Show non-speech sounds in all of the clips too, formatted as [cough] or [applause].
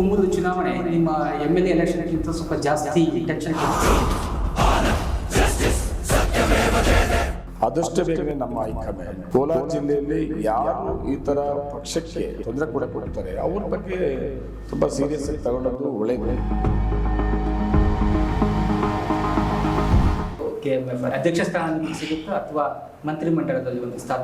ಕುಮ್ಮುದು ಚುನಾವಣೆ ನಿಮ್ಮ M L A ಎಲೆಕ್ಷನ್ಗಿಂತ ಸ್ವಲ್ಪ ಜಾಸ್ತಿ ಟೆನ್ಷನ್ ಆದಷ್ಟು ಬೇಗನೆ ನಮ್ಮ ಹೈಕಮಾಂಡ್. ಕೋಲಾರ ಜಿಲ್ಲೆಯಲ್ಲಿ ಯಾರು ಈ ತರ ಪಕ್ಷಕ್ಕೆ ತೊಂದರೆ ಕೂಡ ಕೊಡ್ತಾರೆ ಅವ್ರ ಬಗ್ಗೆ ತುಂಬಾ ಸೀರಿಯಸ್ ಆಗಿ ತಗೊಂಡದ್ದು ಒಳ್ಳೆಯದು ಅಧ್ಯಕ್ಷ ಸ್ಥಾನ ಸಿಗುತ್ತಾ ಅಥವಾ ಮಂತ್ರಿಮಂಡಲದಲ್ಲಿ ಒಂದು ಸ್ಥಾನ?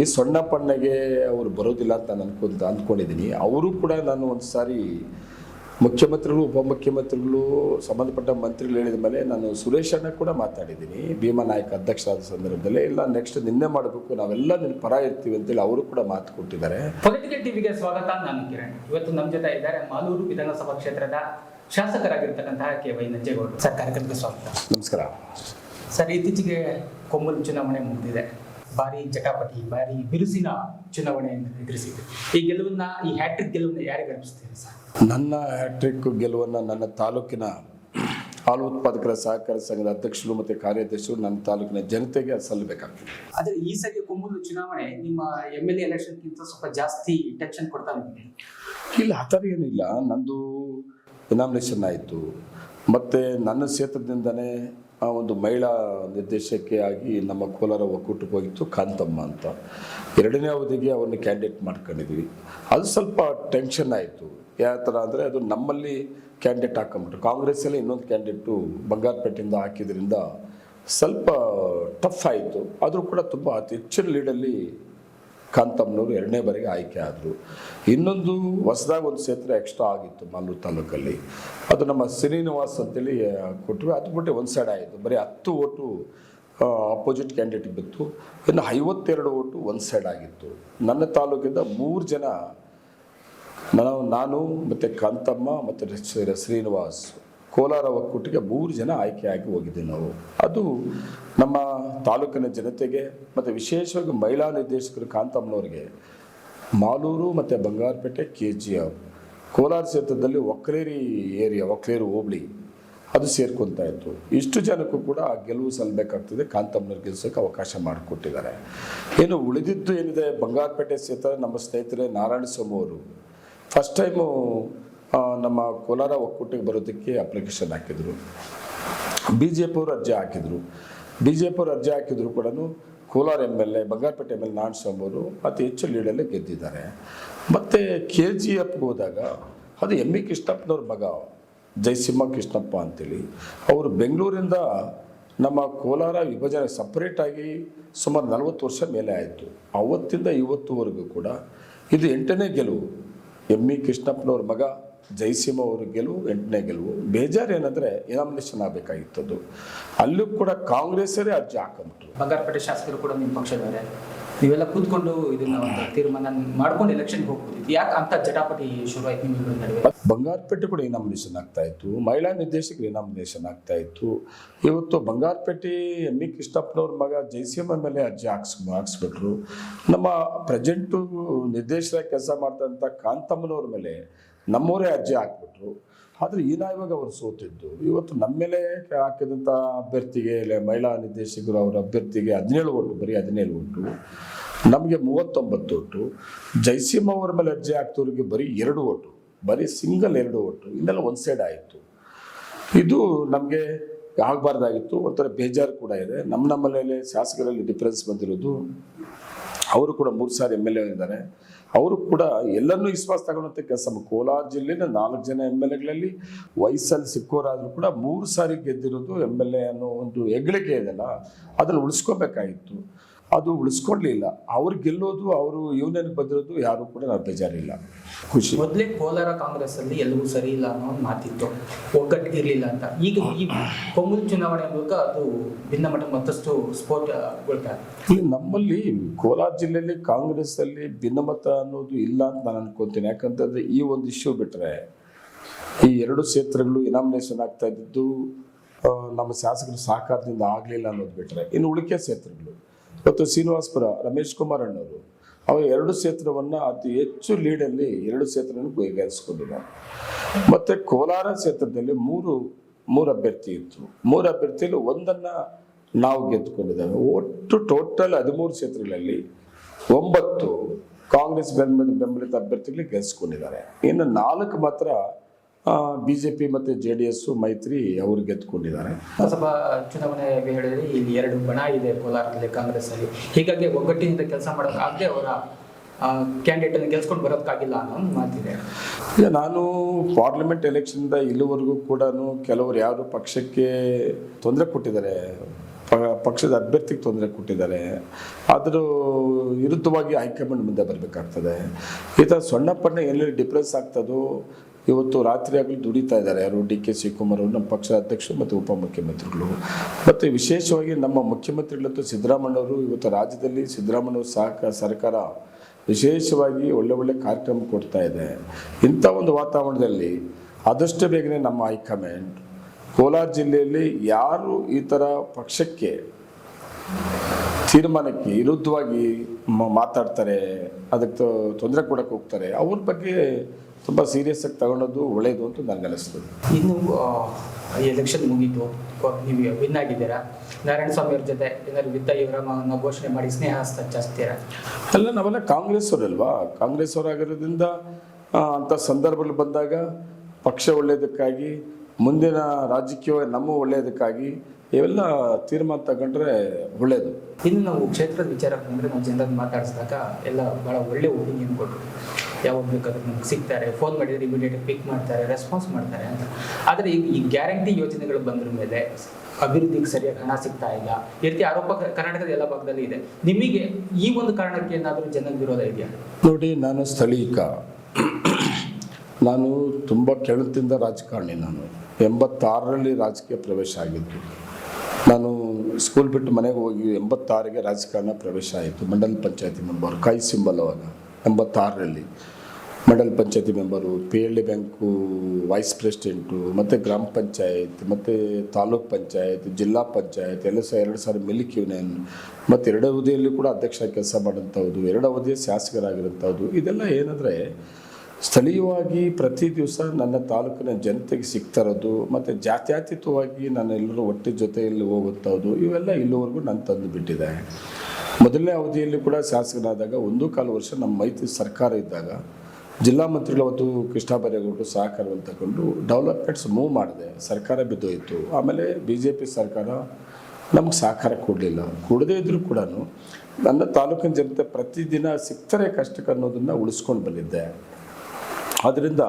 ಈ ಸೊಣ್ಣ ಪಣ್ಣಗೆ ಅವರು ಬರೋದಿಲ್ಲ ಅಂತ ನಾನು ಅನ್ಕೊಂತ ಅಂದ್ಕೊಂಡಿದ್ದೀನಿ ಅವರು ಕೂಡ ನಾನು ಒಂದು ಸಾರಿ ಮುಖ್ಯಮಂತ್ರಿಗಳು ಉಪಮುಖ್ಯಮಂತ್ರಿಗಳು ಸಂಬಂಧಪಟ್ಟ ಮಂತ್ರಿಗಳು ಹೇಳಿದ ಮೇಲೆ ನಾನು ಸುರೇಶ್ ಅಣ್ಣ ಕೂಡ ಮಾತಾಡಿದ್ದೀನಿ ಭೀಮಾ ನಾಯಕ್ ಅಧ್ಯಕ್ಷರಾದ ಸಂದರ್ಭದಲ್ಲಿ ಇಲ್ಲ ನೆಕ್ಸ್ಟ್ ನಿನ್ನೆ ಮಾಡಬೇಕು ನಾವೆಲ್ಲ ನಿನ್ನ ಪರ ಇರ್ತೀವಿ ಅಂತೇಳಿ ಅವರು ಕೂಡ ಮಾತು ಕೊಟ್ಟಿದ್ದಾರೆ. ಪೊಲಿಟಿಕಲ್ ಟಿವಿಗೆ ಸ್ವಾಗತ ನಾನು ಕಿರಣ್. ಇವತ್ತು ನಮ್ಮ ಜೊತೆ ಇದ್ದಾರೆ ಮಾಲೂರು ವಿಧಾನಸಭಾ ಕ್ಷೇತ್ರದ ಶಾಸಕರಾಗಿರ್ತಕ್ಕಂತಹ ಕೆ ವೈ ನಂಜೇಗೌಡರು. ಸರ್ ಕಾರ್ಯಕ್ರಮಕ್ಕೆ ಸ್ವಾಗತ. ನಮಸ್ಕಾರ. ಸರ್ ಇತ್ತೀಚೆಗೆ ಕೊಂಬಲ್ ಚುನಾವಣೆ ಮುಗಿದಿದೆ. ಭಾರಿ ಜಟಾಪಟಿ ಭಾರಿ ಬಿರುಸಿನ ಚುನಾವಣೆಯನ್ನು ಎದುರಿಸಿದೆ ಈ ಗೆಲುವನ್ನ ಈ ಹ್ಯಾಟ್ರಿಕ್ ಗೆಲುವನ್ನ ಯಾರಿಗೆ ಅರ್ಪಿಸ್ತೀರಿ ಸರ್? ನನ್ನ ಹ್ಯಾಟ್ರಿಕ್ ಗೆಲುವನ್ನು ನನ್ನ ತಾಲೂಕಿನ ಹಾಲು ಉತ್ಪಾದಕರ ಸಹಕಾರ ಸಂಘದ ಅಧ್ಯಕ್ಷರು ಮತ್ತು ಕಾರ್ಯದರ್ಶಿಗಳು ನನ್ನ ತಾಲೂಕಿನ ಜನತೆಗೆ ಸಲ್ಲಬೇಕಾಗ್ತದೆ. ಆದರೆ ಈ ಸರಿ ಕೊಮ್ಮೂರು ಚುನಾವಣೆ ನಿಮ್ಮ ಎಂ ಎಲ್ ಎ ಎಲೆಕ್ಷನ್ಗಿಂತ ಸ್ವಲ್ಪ ಜಾಸ್ತಿ ಟೆನ್ಷನ್ ಕೊಡ್ತಾ ಇಲ್ಲ ಆ ಥರ ಏನಿಲ್ಲ. ನಂದು ಇನಾಮಿನೇಷನ್ ಆಯಿತು. ಮತ್ತು ನನ್ನ ಕ್ಷೇತ್ರದಿಂದನೇ ಒಂದು ಮಹಿಳಾ ನಿರ್ದೇಶಕಿ ಆಗಿ ನಮ್ಮ ಕೋಲಾರ ಒಕ್ಕೂಟಕ್ಕೆ ಹೋಗಿತ್ತು ಕಾಂತಮ್ಮ ಅಂತ. ಎರಡನೇ ಅವಧಿಗೆ ಅವ್ರನ್ನ ಕ್ಯಾಂಡಿಡೇಟ್ ಮಾಡ್ಕೊಂಡಿದ್ವಿ. ಅದು ಸ್ವಲ್ಪ ಟೆನ್ಷನ್ ಆಯಿತು. ಯಾವ ಥರ ಅಂದರೆ ಅದು ನಮ್ಮಲ್ಲಿ ಕ್ಯಾಂಡಿಡೇಟ್ ಹಾಕೊಂಬಿಟ್ರು ಕಾಂಗ್ರೆಸ್ಸಲ್ಲಿ ಇನ್ನೊಂದು ಕ್ಯಾಂಡಿಡೇಟು ಬಂಗಾರಪೇಟೆಯಿಂದ ಹಾಕಿದ್ರಿಂದ ಸ್ವಲ್ಪ ಟಫ್ ಆಯಿತು. ಆದರೂ ಕೂಡ ತುಂಬ ಅತಿ ಹೆಚ್ಚಿನ ಲೀಡಲ್ಲಿ ಕಾಂತಮ್ಮನವರು ಎರಡನೇ ಬಾರಿಗೆ ಆಯ್ಕೆ ಆದರು. ಇನ್ನೊಂದು ಹೊಸದಾಗಿ ಒಂದು ಸೇತುವೆ ಎಕ್ಸ್ಟ್ರಾ ಆಗಿತ್ತು ಮಾಲೂರು ತಾಲೂಕಲ್ಲಿ. ಅದು ನಮ್ಮ ಶ್ರೀನಿವಾಸ್ ಅಂತೇಳಿ ಕೊಟ್ಟಿವಿ ಅದು ಬಿಟ್ಟು ಒಂದು ಸೈಡ್ ಆಯಿತು. ಬರೀ ಹತ್ತು ಓಟು ಅಪೋಸಿಟ್ ಕ್ಯಾಂಡಿಡೇಟ್ ಬಿತ್ತು. ಇನ್ನು ಐವತ್ತೆರಡು ಓಟು ಒಂದು ಸೈಡ್ ಆಗಿತ್ತು. ನನ್ನ ತಾಲೂಕಿಂದ ಮೂರು ಜನ, ನಾನು ನಾನು ಮತ್ತು ಕಾಂತಮ್ಮ ಮತ್ತು ಶ್ರೀ- ಶ್ರೀನಿವಾಸ್. ಕೋಲಾರ ಒಕ್ಕೂಟಕ್ಕೆ ಮೂರು ಜನ ಆಯ್ಕೆಯಾಗಿ ಹೋಗಿದ್ದೀವಿ ನಾವು. ಅದು ನಮ್ಮ ತಾಲೂಕಿನ ಜನತೆಗೆ ಮತ್ತು ವಿಶೇಷವಾಗಿ ಮಹಿಳಾ ನಿರ್ದೇಶಕರು ಕಾಂತಮ್ಮನವ್ರಿಗೆ, ಮಾಲೂರು ಮತ್ತು Bangarpet K G F Kolar ಕ್ಷೇತ್ರದಲ್ಲಿ ಒಕ್ಕಲೇರಿ ಏರಿಯಾ, ಒಕ್ಲೇರಿ ಹೋಬಳಿ ಅದು ಸೇರ್ಕೊತಾ ಇತ್ತು. ಇಷ್ಟು ಜನಕ್ಕೂ ಕೂಡ ಆ ಗೆಲುವು ಸಲ್ಲಬೇಕಾಗ್ತದೆ ಕಾಂತಮ್ಮನವ್ರು ಗೆಲ್ಲಿಸೋಕೆ ಅವಕಾಶ ಮಾಡಿಕೊಟ್ಟಿದ್ದಾರೆ. ಏನು ಉಳಿದಿದ್ದು ಏನಿದೆ, ಬಂಗಾರಪೇಟೆ ಕ್ಷೇತ್ರ, ನಮ್ಮ ಸ್ನೇಹಿತರೆ ನಾರಾಯಣ ಸ್ವಾಮಿ ಅವರು ಫಸ್ಟ್ ಟೈಮು ನಮ್ಮ ಕೋಲಾರ ಒಕ್ಕೂಟಕ್ಕೆ ಬರೋದಕ್ಕೆ ಅಪ್ಲಿಕೇಶನ್ ಹಾಕಿದರು. ಬಿ ಜೆ ಪಿ ಅವರು ಅರ್ಜಿ ಹಾಕಿದರು. ಬಿ ಜೆ ಪಿ ಅವರು ಅರ್ಜಿ ಹಾಕಿದ್ರು ಕೂಡ Kolar M L A Bangarpet M L ನಾನ್ ಅವರು ಅತಿ ಹೆಚ್ಚು ಲೀಡಲ್ಲೇ ಗೆದ್ದಿದ್ದಾರೆ. ಮತ್ತು ಕೆ ಜಿ ಎಫ್ಗೆ ಹೋದಾಗ ಅದು ಎಂ ಇ ಕೃಷ್ಣಪ್ಪನವ್ರ ಮಗ ಜಯಸಿಂಹ ಕೃಷ್ಣಪ್ಪ ಅಂತೇಳಿ, ಅವರು ಬೆಂಗಳೂರಿಂದ ನಮ್ಮ ಕೋಲಾರ ವಿಭಜನೆ ಸಪ್ರೇಟಾಗಿ ಸುಮಾರು ನಲವತ್ತು ವರ್ಷ ಮೇಲೆ ಆಯಿತು. ಅವತ್ತಿಂದ ಇವತ್ತುವರೆಗೂ ಕೂಡ ಇದು ಎಂಟನೇ ಗೆಲುವು. ಎಂ ಇ ಕೃಷ್ಣಪ್ಪನವ್ರ ಮಗ ಜಯಸಿಂಹ ಅವರು ಗೆಲುವು ಎಂಟನೇ ಗೆಲುವು. ಬೇಜಾರು ಏನಂದ್ರೆ ಇನಾಮಿನೇಷನ್ ಅದು ಅಲ್ಲೂ ಕೂಡ ಕಾಂಗ್ರೆಸ್ಸರೇ ಅರ್ಜಿ ಹಾಕೊಂಡ್ರು ಬಂಗಾರಪೇಟೆ ಶಾಸಕರು ಕೂಡ ನಿಮ್ಮ ಪಕ್ಷದವರೇ ನೀವೆಲ್ಲ ಕೂತ್ಕೊಂಡು ಇದನ್ನ ಒಂದು ತೀರ್ಮಾನ ಮಾಡ್ಕೊಂಡು ಎಲೆಕ್ಷನ್ಗೆ ಹೋಗ್ಬೋದಿತ್ತು ಯಾಕೆ ಅಂತ ಜಟಾಪಟಿ ಶುರುವಾಯ್ತು ಆಯ್ತು ನಡುವೆ? ಬಂಗಾರಪೇಟೆ ಕೂಡ ಇನಾಮಿನೇಷನ್ ಆಗ್ತಾ ಇತ್ತು. ಮಹಿಳಾ ನಿರ್ದೇಶಕರು ಇನಾಮಿನೇಷನ್ ಆಗ್ತಾ ಇತ್ತು. ಇವತ್ತು ಬಂಗಾರಪೇಟೆ ಎಂ ಇ ಕೃಷ್ಣಪ್ಪನವ್ರ ಮಗ ಜಯಸಿಂಹ ಮೇಲೆ ಅರ್ಜಿ ಹಾಕ್ಸ್ ಹಾಕ್ಸ್ಬಿಟ್ರು. ನಮ್ಮ ಪ್ರೆಸೆಂಟು ನಿರ್ದೇಶಕ ಕೆಲಸ ಮಾಡ್ತಂಥ ಕಾಂತಮ್ಮನವ್ರ ಮೇಲೆ ನಮ್ಮವರೇ ಅಜ್ಜಿ ಹಾಕ್ಬಿಟ್ರು. ಆದರೆ ಈನಾಯವಾಗ ಅವರು ಸೋತಿದ್ದು. ಇವತ್ತು ನಮ್ಮ ಮೇಲೆ ಹಾಕಿದಂಥ ಅಭ್ಯರ್ಥಿಗೆ, ಇಲ್ಲ ಮಹಿಳಾ ನಿರ್ದೇಶಕರು ಅವರ ಅಭ್ಯರ್ಥಿಗೆ ಹದಿನೇಳು ಓಟು, ಬರೀ ಹದಿನೇಳು ಓಟು. ನಮಗೆ ಮೂವತ್ತೊಂಬತ್ತು ಓಟು. ಜಯಸಿಂಹ ಅವರ ಮೇಲೆ ಅರ್ಜಿ ಹಾಕ್ತವ್ರಿಗೆ ಬರೀ ಎರಡು ಓಟು. ಬರೀ ಸಿಂಗಲ್ ಎರಡು ಓಟು. ಇನ್ನೆಲ್ಲ ಒಂದು ಸೈಡ್ ಆಯಿತು. ಇದು ನಮಗೆ ಆಗಬಾರ್ದಾಗಿತ್ತು. ಒಂಥರ ಬೇಜಾರು ಕೂಡ ಇದೆ. ನಮ್ಮ ನಮ್ಮಲ್ಲಿ ಶಾಸಕರಲ್ಲಿ ಡಿಫ್ರೆನ್ಸ್ ಬಂದಿರೋದು. ಅವರು ಕೂಡ ಮೂರು ಸಾರಿ ಎಂ ಎಲ್ ಎ ಇದ್ದಾರೆ. ಅವರು ಕೂಡ ಎಲ್ಲರನ್ನೂ ವಿಶ್ವಾಸ ತಗೊಳ್ಳೋಂಥ ಕೆಲಸ ಕೋಲಾರ ಜಿಲ್ಲೆನ ನಾಲ್ಕು ಜನ ಎಂ ಎಲ್ ಎಗಳಲ್ಲಿ ವಯಸ್ಸಲ್ಲಿ ಸಿಕ್ಕೋರಾದರೂ ಕೂಡ ಮೂರು ಸಾರಿ ಗೆದ್ದಿರೋದು ಎಂ ಎಲ್ ಎ ಅನ್ನೋ ಒಂದು ಹೆಗ್ಗಳಿಕೆ ಇದೆಲ್ಲ. ಅದನ್ನು ಉಳಿಸ್ಕೋಬೇಕಾಗಿತ್ತು. ಅದು ಉಳಿಸ್ಕೊಡ್ಲಿಲ್ಲ. ಅವ್ರು ಗೆಲ್ಲೋದು ಅವರು ಯೂನಿಯನ್ಗೆ ಬಂದಿರೋದು ಯಾರು ಕೂಡ ನಾವು ಬೇಜಾರಿಲ್ಲ. ಖುಷಿ. ಮೊದಲೇ ಕೋಲಾರ ಕಾಂಗ್ರೆಸ್ ಅಲ್ಲಿ ಎಲ್ಲವೂ ಸರಿ ಇಲ್ಲ ಅನ್ನೋ ಒಂದು ಮಾತಿತ್ತು. ಒಗ್ಗಟ್ಟಿಗೆ ಇರಲಿಲ್ಲ ಅಂತ. ಈಗ ಈ ಕೊಮ್ಮೂರು ಚುನಾವಣೆ ಮೂಲಕ ಅದು ಭಿನ್ನಮಠ ಮತ್ತಷ್ಟು ಸ್ಪೋರ್ಟ್ ಇದೆ. ಇಲ್ಲಿ ನಮ್ಮಲ್ಲಿ ಕೋಲಾರ ಜಿಲ್ಲೆಯಲ್ಲಿ ಕಾಂಗ್ರೆಸ್ ಅಲ್ಲಿ ಭಿನ್ನಮತ ಅನ್ನೋದು ಇಲ್ಲ ಅಂತ ನಾನು ಅನ್ಕೊಂತೀನಿ ಯಾಕಂತಂದ್ರೆ ಈ ಒಂದು ಇಶ್ಯೂ ಬಿಟ್ಟರೆ ಈ ಎರಡು ಕ್ಷೇತ್ರಗಳು ಇನಾಮಿನೇಷನ್ ಆಗ್ತಾ ಇದ್ದಿದ್ದು ನಮ್ಮ ಶಾಸಕರು ಸಹಕಾರದಿಂದ ಆಗಲಿಲ್ಲ ಅನ್ನೋದು ಬಿಟ್ಟರೆ ಇನ್ನು ಉಳಿಕೆ ಕ್ಷೇತ್ರಗಳು. ಇವತ್ತು ಶ್ರೀನಿವಾಸಪುರ ರಮೇಶ್ ಕುಮಾರ್ ಅಣ್ಣವರು ಅವರು ಎರಡು ಕ್ಷೇತ್ರವನ್ನು ಅತಿ ಹೆಚ್ಚು ಲೀಡಲ್ಲಿ ಎರಡು ಕ್ಷೇತ್ರವನ್ನು ಕೈಗಾರಿಸಿಕೊಂಡಿದ್ದಾರೆ ಮತ್ತು ಕೋಲಾರ ಕ್ಷೇತ್ರದಲ್ಲಿ ಮೂರು ಮೂರು ಅಭ್ಯರ್ಥಿ ಇತ್ತು. ಮೂರು ಅಭ್ಯರ್ಥಿಯಲ್ಲಿ ಒಂದನ್ನು ನಾವು ಗೆದ್ದುಕೊಂಡಿದ್ದೇವೆ. ಒಟ್ಟು ಟೋಟಲ್ ಹದಿಮೂರು ಕ್ಷೇತ್ರಗಳಲ್ಲಿ ಒಂಬತ್ತು ಕಾಂಗ್ರೆಸ್ ಬೆಂಬಲ ಬೆಂಬಲಿತ ಅಭ್ಯರ್ಥಿಗಳಿಗೆ ಗೆಲ್ಲಿಸ್ಕೊಂಡಿದ್ದಾರೆ ಇನ್ನು ನಾಲ್ಕು ಮಾತ್ರ ಬಿ ಜೆ ಪಿ ಮತ್ತು ಜೆ ಡಿ ಎಸ್ಸು ಮೈತ್ರಿ ಅವರು ಗೆದ್ದುಕೊಂಡಿದ್ದಾರೆ. ಲೋಕಸಭಾ ಚುನಾವಣೆ ವೇಳೆಯಲ್ಲಿ ಇಲ್ಲಿ ಎರಡು ಬಣ ಇದೆ ಕೋಲಾರದಲ್ಲಿ ಕಾಂಗ್ರೆಸ್ ಅಲ್ಲಿ ಹೀಗಾಗಿ ಒಗ್ಗಟ್ಟಿನಿಂದ ಕೆಲಸ ಮಾಡೋಕ್ಕಾಗದೆ ಅವರ ಕ್ಯಾಂಡಿಡೇಟ್ ಅನ್ನು ಗೆಲ್ಸ್ಕೊಂಡು ಬರೋಕ್ಕಾಗಿಲ್ಲ ಅನ್ನೋ ಒಂದು ಮಾತಿದೆ. ಈಗ ನಾನು ಪಾರ್ಲಿಮೆಂಟ್ ಎಲೆಕ್ಷನ್ದ ಇಲ್ಲಿವರೆಗೂ ಕೂಡ ಕೆಲವರು ಯಾರು ಪಕ್ಷಕ್ಕೆ ತೊಂದರೆ ಕೊಟ್ಟಿದ್ದಾರೆ ಪಕ್ಷದ ಅಭ್ಯರ್ಥಿಗೆ ತೊಂದರೆ ಕೊಟ್ಟಿದ್ದಾರೆ ಆದರೂ ವಿರುದ್ಧವಾಗಿ ಹೈಕಮಾಂಡ್ ಮುಂದೆ ಬರಬೇಕಾಗ್ತದೆ. ಈ ಥರ ಸಣ್ಣ ಪಣ್ಣ ಎಲ್ಲೆಲ್ಲಿ ಡಿಫ್ರೆನ್ಸ್ ಆಗ್ತದೋ ಇವತ್ತು ರಾತ್ರಿ ಆಗಲಿ ದುಡಿತಾ ಇದ್ದಾರೆ ಯಾರು? ಡಿ ಕೆ ಶಿವಕುಮಾರ್ ಅವರು, ನಮ್ಮ ಪಕ್ಷದ ಅಧ್ಯಕ್ಷರು ಮತ್ತು ಉಪಮುಖ್ಯಮಂತ್ರಿಗಳು. ಮತ್ತು ವಿಶೇಷವಾಗಿ ನಮ್ಮ ಮುಖ್ಯಮಂತ್ರಿಗಳಂತೂ ಸಿದ್ದರಾಮಣ್ಣವರು ಇವತ್ತು ರಾಜ್ಯದಲ್ಲಿ ಸಿದ್ದರಾಮಣ್ಣವ್ರ ಸಹಕಾರ ಸರ್ಕಾರ ವಿಶೇಷವಾಗಿ ಒಳ್ಳೆ ಒಳ್ಳೆ ಕಾರ್ಯಕ್ರಮ ಕೊಡ್ತಾ ಇದೆ. ಇಂಥ ಒಂದು ವಾತಾವರಣದಲ್ಲಿ ಆದಷ್ಟು ಬೇಗನೆ ನಮ್ಮ ಹೈಕಮಾಂಡ್ ಕೋಲಾರ ಜಿಲ್ಲೆಯಲ್ಲಿ ಯಾರು ಈ ಥರ ಪಕ್ಷಕ್ಕೆ ತೀರ್ಮಾನಕ್ಕೆ ವಿರುದ್ಧವಾಗಿ ಮಾತಾಡ್ತಾರೆ ಅದಕ್ಕೆ ತೊಂದರೆ ಕೊಡಕ್ಕೆ ಹೋಗ್ತಾರೆ ಅವ್ರ ಬಗ್ಗೆ ತುಂಬ ಸೀರಿಯಸ್ ಆಗಿ ತಗೊಳ್ಳೋದು ಒಳ್ಳೆಯದು ಅಂತ ನನಗೆ ಅನಿಸ್ತದೆ. ಇನ್ನು ಎಲೆಕ್ಷನ್ ಮುಗೀತು ನೀವು ವಿನ್ ಆಗಿದ್ದೀರಾ? ನಾರಾಯಣಸ್ವಾಮಿ ಅವ್ರ ಜೊತೆ ಏನಾದ್ರು ವಿತ್ತ ವಿರಾಮವನ್ನು ಘೋಷಣೆ ಮಾಡಿ ಸ್ನೇಹ ಹಸ್ತ ಚಾಚ್ತೀರಾ ಅಲ್ಲ ನಾವೆಲ್ಲ ಕಾಂಗ್ರೆಸ್ ಅವರಲ್ವಾ ಕಾಂಗ್ರೆಸ್ ಅವರಾಗಿರೋದ್ರಿಂದ ಅಂತ ಅಂಥ ಸಂದರ್ಭಗಳು ಬಂದಾಗ ಪಕ್ಷ ಒಳ್ಳೆಯದಕ್ಕಾಗಿ ಮುಂದಿನ ರಾಜಕೀಯ ನಮ್ಮ ಒಳ್ಳೆಯದಕ್ಕಾಗಿ ಇವೆಲ್ಲ ತೀರ್ಮಾನ ತಗೊಂಡ್ರೆ ಒಳ್ಳೆಯದು ಇನ್ನು ನಾವು ಕ್ಷೇತ್ರದ ವಿಚಾರ ಬಂದರೆ ನಾವು ಜನರನ್ನು ಮಾತಾಡಿಸಿದಾಗ ಎಲ್ಲ ಭಾಳ ಒಳ್ಳೆ ಒಪಿನಿಯನ್ ಕೊಟ್ಟರು ಯಾವಾಗ ಬೇಕಾದ್ರೂ ನಮ್ಗೆ ಸಿಗ್ತಾರೆ ಫೋನ್ ಮಾಡಿದ್ರೆ ಇಮಿಡಿಯೇಟ್ ಪಿಕ್ ಮಾಡ್ತಾರೆ ರೆಸ್ಪಾನ್ಸ್ ಮಾಡ್ತಾರೆ ಅಂತ. ಆದರೆ ಈಗ ಈ ಗ್ಯಾರಂಟಿ ಯೋಜನೆಗಳು ಬಂದ್ರ ಮೇಲೆ ಅಭಿವೃದ್ಧಿಗೆ ಸರಿಯಾಗಿ ಹಣ ಸಿಗ್ತಾ ಇಲ್ಲ. ಈ ರೀತಿ ಆರೋಪ ಕರ್ನಾಟಕದ ಎಲ್ಲ ಭಾಗದಲ್ಲಿ ಇದೆ. ನಿಮಗೆ ಈ ಒಂದು ಕಾರಣಕ್ಕೆ ಏನಾದರೂ ಜನ ವಿರೋಧ ಇದೆಯಾ? ನೋಡಿ ನಾನು ಸ್ಥಳೀಕ. ನಾನು ತುಂಬ ಕೆಳತಿಂದ ರಾಜಕಾರಣಿ ನಾನು. ಎಂಬತ್ತಾರರಲ್ಲಿ ರಾಜಕೀಯ ಪ್ರವೇಶ ಆಗಿದ್ದು. ನಾನು ಸ್ಕೂಲ್ ಬಿಟ್ಟು ಮನೆಗೆ ಹೋಗಿ ಎಂಬತ್ತಾರಿಗೆ ರಾಜಕಾರಣ ಪ್ರವೇಶ ಆಯಿತು. ಮಂಡಲ್ ಪಂಚಾಯತಿ ಮೆಂಬರ್, ಕೈ ಸಿಂಬಲ್ ಅವಾಗ, ಎಂಬತ್ತಾರರಲ್ಲಿ. Mandal panchayat member, P L D bank vice president, ಮತ್ತು ಗ್ರಾಮ ಪಂಚಾಯತ್, ಮತ್ತು ತಾಲೂಕ್ ಪಂಚಾಯತ್, ಜಿಲ್ಲಾ ಪಂಚಾಯತ್, ಎಲ್ಲ ಸಹ ಎರಡು ಸಾವಿರ ಮಿಲ್ಕ್ ಯೂನಿಯನ್, ಮತ್ತು ಎರಡು ಅವಧಿಯಲ್ಲಿ ಕೂಡ ಅಧ್ಯಕ್ಷ ಕೆಲಸ ಮಾಡೋಂಥದ್ದು ಎರಡು ಅವಧಿಯ ಶಾಸಕರಾಗಿರೋಂಥದ್ದು ಇದೆಲ್ಲ ಏನಂದರೆ ಸ್ಥಳೀಯವಾಗಿ ಪ್ರತಿ ದಿವಸ ನನ್ನ ತಾಲೂಕಿನ ಜನತೆಗೆ ಸಿಗ್ತಾ ಇರೋದು ಮತ್ತು ಜಾತ್ಯಾತೀತವಾಗಿ ನಾನು ಎಲ್ಲರೂ ಜೊತೆಯಲ್ಲಿ ಹೋಗುತ್ತೋದು ಇವೆಲ್ಲ ಇಲ್ಲಿವರೆಗೂ ನಾನು ತಂದು ಬಿಟ್ಟಿದೆ. ಮೊದಲನೇ ಅವಧಿಯಲ್ಲಿ ಕೂಡ ಶಾಸಕನಾದಾಗ ಒಂದು ಕಾಲು ವರ್ಷ ನಮ್ಮ ಮೈತ್ರಿ ಸರ್ಕಾರ ಇದ್ದಾಗ ಜಿಲ್ಲಾ ಮಂತ್ರಿಗಳು ಅವತ್ತು ಕೃಷ್ಣ ಬೈರೇಗೌಡರು ಸಹಕಾರವನ್ನು ತಗೊಂಡು ಡೆವಲಪ್ಮೆಂಟ್ಸ್ ಮೂವ್ ಮಾಡಿದೆ. ಸರ್ಕಾರ ಬಿದ್ದೋಯಿತು. ಆಮೇಲೆ ಬಿ ಜೆ ಪಿ ಸರ್ಕಾರ ನಮ್ಗೆ ಸಹಕಾರ ಕೊಡಲಿಲ್ಲ. ಕೊಡದೇ ಇದ್ದರೂ ಕೂಡ ನನ್ನ ತಾಲೂಕಿನ ಜನತೆ ಪ್ರತಿದಿನ ಸಿಗ್ತಾರೆ ಕಷ್ಟಕ್ಕೆ ಅನ್ನೋದನ್ನು ಉಳಿಸ್ಕೊಂಡು ಬಂದಿದ್ದೆ. ಆದ್ದರಿಂದ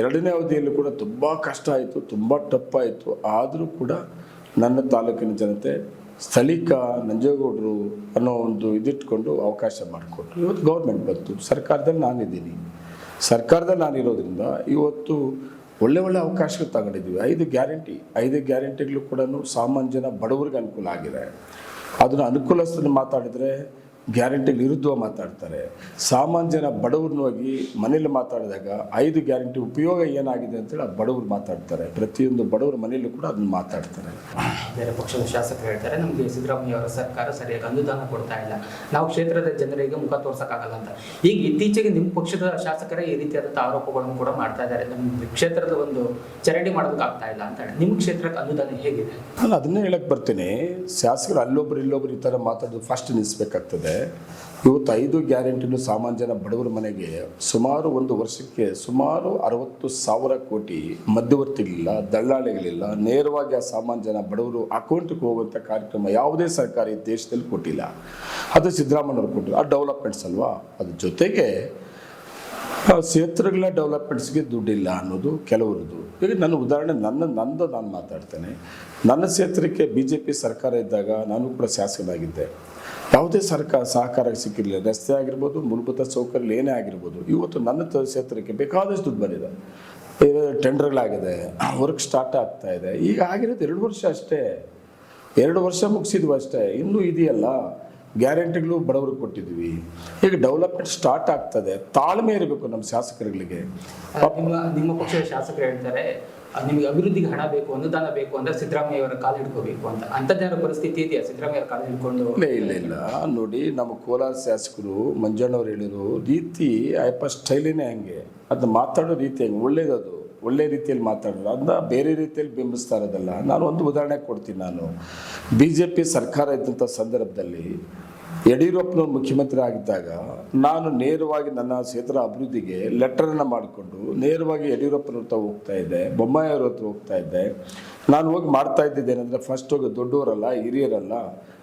ಎರಡನೇ ಅವಧಿಯಲ್ಲೂ ಕೂಡ ತುಂಬ ಕಷ್ಟ ಆಯಿತು, ತುಂಬ ಟಪ್ ಆಯಿತು. ಆದರೂ ಕೂಡ ನನ್ನ ತಾಲೂಕಿನ ಜನತೆ ಸ್ಥಳೀಕ ನಂಜೇಗೌಡರು ಅನ್ನೋ ಒಂದು ಇದಿಟ್ಕೊಂಡು ಅವಕಾಶ ಮಾಡಿಕೊಟ್ರು. ಇವತ್ತು ಗೌರ್ಮೆಂಟ್ ಬಂತು, ಸರ್ಕಾರದಲ್ಲಿ ನಾನಿದ್ದೀನಿ. ಸರ್ಕಾರದಲ್ಲಿ ನಾನಿರೋದ್ರಿಂದ ಇವತ್ತು ಒಳ್ಳೆ ಒಳ್ಳೆ ಅವಕಾಶಗಳು ತಗೊಂಡಿದ್ದೀವಿ. ಐದು ಗ್ಯಾರಂಟಿ, ಐದು ಗ್ಯಾರಂಟಿಗಳು ಕೂಡ ಸಾಮಾನ್ಯ ಜನ ಬಡವರಿಗೆ ಅನುಕೂಲ ಆಗಿದೆ. ಅದನ್ನು ಅನುಕೂಲಸ್ಥರು ಮಾತಾಡಿದರೆ ಗ್ಯಾರಂಟಿಗೆ ವಿರುದ್ಧ ಮಾತಾಡ್ತಾರೆ. ಸಾಮಾನ್ಯ ಜನ ಬಡವ್ರನ್ನ ಹೋಗಿ ಮನೇಲಿ ಮಾತಾಡಿದಾಗ ಐದು ಗ್ಯಾರಂಟಿ ಉಪಯೋಗ ಏನಾಗಿದೆ ಅಂತೇಳಿ ಅದು ಬಡವರು ಮಾತಾಡ್ತಾರೆ. ಪ್ರತಿಯೊಂದು ಬಡವರ ಮನೆಯಲ್ಲೂ ಕೂಡ ಅದನ್ನ ಮಾತಾಡ್ತಾರೆ. ಬೇರೆ ಪಕ್ಷದ ಶಾಸಕರು ಹೇಳ್ತಾರೆ ನಮಗೆ ಸಿದ್ದರಾಮಯ್ಯ ಅವರ ಸರ್ಕಾರ ಸರಿಯಾಗಿ ಅನುದಾನ ಕೊಡ್ತಾ ಇಲ್ಲ. ನಾವು ಕ್ಷೇತ್ರದ ಜನರಿಗೆ ಮುಖ ತೋರ್ಸೋಕ್ಕಾಗಲ್ಲ ಅಂತ. ಈಗ ಇತ್ತೀಚೆಗೆ ನಿಮ್ಮ ಪಕ್ಷದ ಶಾಸಕರೇ ಈ ರೀತಿಯಾದಂಥ ಆರೋಪಗಳನ್ನು ಕೂಡ ಮಾಡ್ತಾ ಇದ್ದಾರೆ. ನಮ್ಮ ಕ್ಷೇತ್ರದ ಒಂದು ಚರಂಡಿ ಮಾಡೋದಕ್ಕಾಗ್ತಾ ಇಲ್ಲ ಅಂತ ಹೇಳಿ. ನಿಮ್ಮ ಕ್ಷೇತ್ರಕ್ಕೆ ಅನುದಾನ ಹೇಗಿದೆ? ನಾನು ಅದನ್ನೇ ಹೇಳಕ್ಕೆ ಬರ್ತೀನಿ. ಶಾಸಕರು ಅಲ್ಲೊಬ್ರು ಇಲ್ಲೊಬ್ರು ಈ ಥರ ಮಾತಾಡೋದು ಫಸ್ಟ್ ನಿಲ್ಲಿಸ್ಬೇಕಾಗ್ತದೆ ಇವತ್ತು ಐದು ಗ್ಯಾರಂಟಿನೂ ಸಾಮಾನ್ಯ ಜನ ಬಡವರ ಮನೆಗೆ ಸುಮಾರು ಒಂದು ವರ್ಷಕ್ಕೆ ಸುಮಾರು ಅರವತ್ತು ಸಾವಿರ ಕೋಟಿ ಮಧ್ಯವರ್ತಿಗಳಿಲ್ಲ ದಳ್ಳಾಳಿಗಳಿಲ್ಲ ನೇರವಾಗಿ ಆ ಸಾಮಾನ್ಯ ಜನ ಬಡವರು ಅಕೌಂಟಿಗೆ ಹೋಗುವಂಥ ಕಾರ್ಯಕ್ರಮ ಯಾವುದೇ ಸರ್ಕಾರ ದೇಶದಲ್ಲಿ ಕೊಟ್ಟಿಲ್ಲ. ಅದು ಸಿದ್ದರಾಮಯ್ಯವ್ರು ಕೊಟ್ಟಿಲ್ಲ ಆ ಡೆವಲಪ್ಮೆಂಟ್ಸ್ ಅಲ್ವಾ? ಅದ್ರ ಜೊತೆಗೆ ಕ್ಷೇತ್ರಗಳ ಡೆವಲಪ್ಮೆಂಟ್ಸ್ಗೆ ದುಡ್ಡಿಲ್ಲ ಅನ್ನೋದು ಕೆಲವರದು ಈಗ ನನ್ನ ಉದಾಹರಣೆ, ನನ್ನ, ನಂದು ನಾನು ಮಾತಾಡ್ತೇನೆ. ನನ್ನ ಕ್ಷೇತ್ರಕ್ಕೆ ಬಿ ಜೆ ಪಿ ಸರ್ಕಾರ ಇದ್ದಾಗ ನಾನು ಕೂಡ ಶಾಸಕನಾಗಿದ್ದೆ. ಯಾವುದೇ ಸರ್ಕಾರ ಸಹಕಾರ ಸಿಕ್ಕಿರಲಿಲ್ಲ. ರಸ್ತೆ ಆಗಿರ್ಬೋದು, ಮೂಲಭೂತ ಸೌಕರ್ಯ ಏನೇ ಆಗಿರ್ಬೋದು, ಇವತ್ತು ನನ್ನ ಕ್ಷೇತ್ರಕ್ಕೆ ಬೇಕಾದಷ್ಟು ದುಡ್ಡು ಬಂದಿದೆ. ಟೆಂಡರ್ಗಳಾಗಿದೆ ವರ್ಕ್ ಸ್ಟಾರ್ಟ್ ಆಗ್ತಾ ಇದೆ. ಈಗ ಆಗಿರೋದು ಎರಡು ವರ್ಷ ಅಷ್ಟೇ. ಎರಡು ವರ್ಷ ಮುಗಿಸಿದ್ವು ಅಷ್ಟೇ. ಇನ್ನೂ ಇದೆಯಲ್ಲ, ಗ್ಯಾರಂಟಿಗಳು ಬಡವರಿಗೆ ಕೊಟ್ಟಿದ್ವಿ. ಈಗ ಡೆವಲಪ್ಮೆಂಟ್ ಸ್ಟಾರ್ಟ್ ಆಗ್ತದೆ. ತಾಳ್ಮೆ ಇರಬೇಕು ನಮ್ಮ ಶಾಸಕರುಗಳಿಗೆ. ನಿಮ್ಮ ಪಕ್ಷದ ಶಾಸಕರು ಹೇಳ್ತಾರೆ ಆ, ನಿಮಗೆ ಅಭಿವೃದ್ಧಿಗೆ ಹಣ ಬೇಕು ಅನುದಾನ ಬೇಕು ಅಂದ್ರೆ ಸಿದ್ದರಾಮಯ್ಯ ಅವರ ಕಾಲು ಹಿಡ್ಕೋಬೇಕು ಅಂತ. ಅಂಥದ್ದೇನೋ ಪರಿಸ್ಥಿತಿ ಇದೆಯಾ? ಸಿದ್ದರಾಮಯ್ಯ ಕಾಲು ಹಿಡ್ಕೊಂಡು? ಇಲ್ಲ ಇಲ್ಲ. ನೋಡಿ ನಮ್ಮ ಕೋಲಾರ ಶಾಸಕರು ಮಂಜಣ್ಣವ್ರು ಹೇಳಿರೋ ರೀತಿ ಆಯಪ್ಪ ಸ್ಟೈಲಿನೇ ಹಂಗೆ. ಅದು ಮಾತಾಡೋ ರೀತಿ ಹಂಗೆ. ಒಳ್ಳೇದದು. ಒಳ್ಳೆ ರೀತಿಯಲ್ಲಿ ಮಾತಾಡೋದು. ಅದನ್ನ ಬೇರೆ ರೀತಿಯಲ್ಲಿ ಬಿಂಬಿಸ್ತಾ ಇರೋದಲ್ಲ. ನಾನು ಒಂದು ಉದಾಹರಣೆ ಕೊಡ್ತೀನಿ ನಾನು. ಬಿ ಜೆ ಪಿ ಸರ್ಕಾರ ಇದ್ದಂಥ ಸಂದರ್ಭದಲ್ಲಿ ಯಡಿಯೂರಪ್ಪನವ್ರು ಮುಖ್ಯಮಂತ್ರಿ ಆಗಿದ್ದಾಗ ನಾನು ನೇರವಾಗಿ ನನ್ನ ಕ್ಷೇತ್ರ ಅಭಿವೃದ್ಧಿಗೆ ಲೆಟರನ್ನು ಮಾಡಿಕೊಂಡು ನೇರವಾಗಿ ಯಡಿಯೂರಪ್ಪನ ಹತ್ರ ಹೋಗ್ತಾ ಇದ್ದೆ ಬೊಮ್ಮಾಯಿ ಅವ್ರ ಹತ್ರ ಹೋಗ್ತಾ ಇದ್ದೆ. ನಾನು ಹೋಗಿ ಮಾಡ್ತಾ ಇದ್ದಿದ್ದೆ ಏನಂದರೆ ಫಸ್ಟ್ ಹೋಗಿ ದೊಡ್ಡವರಲ್ಲ, ಹಿರಿಯರಲ್ಲ.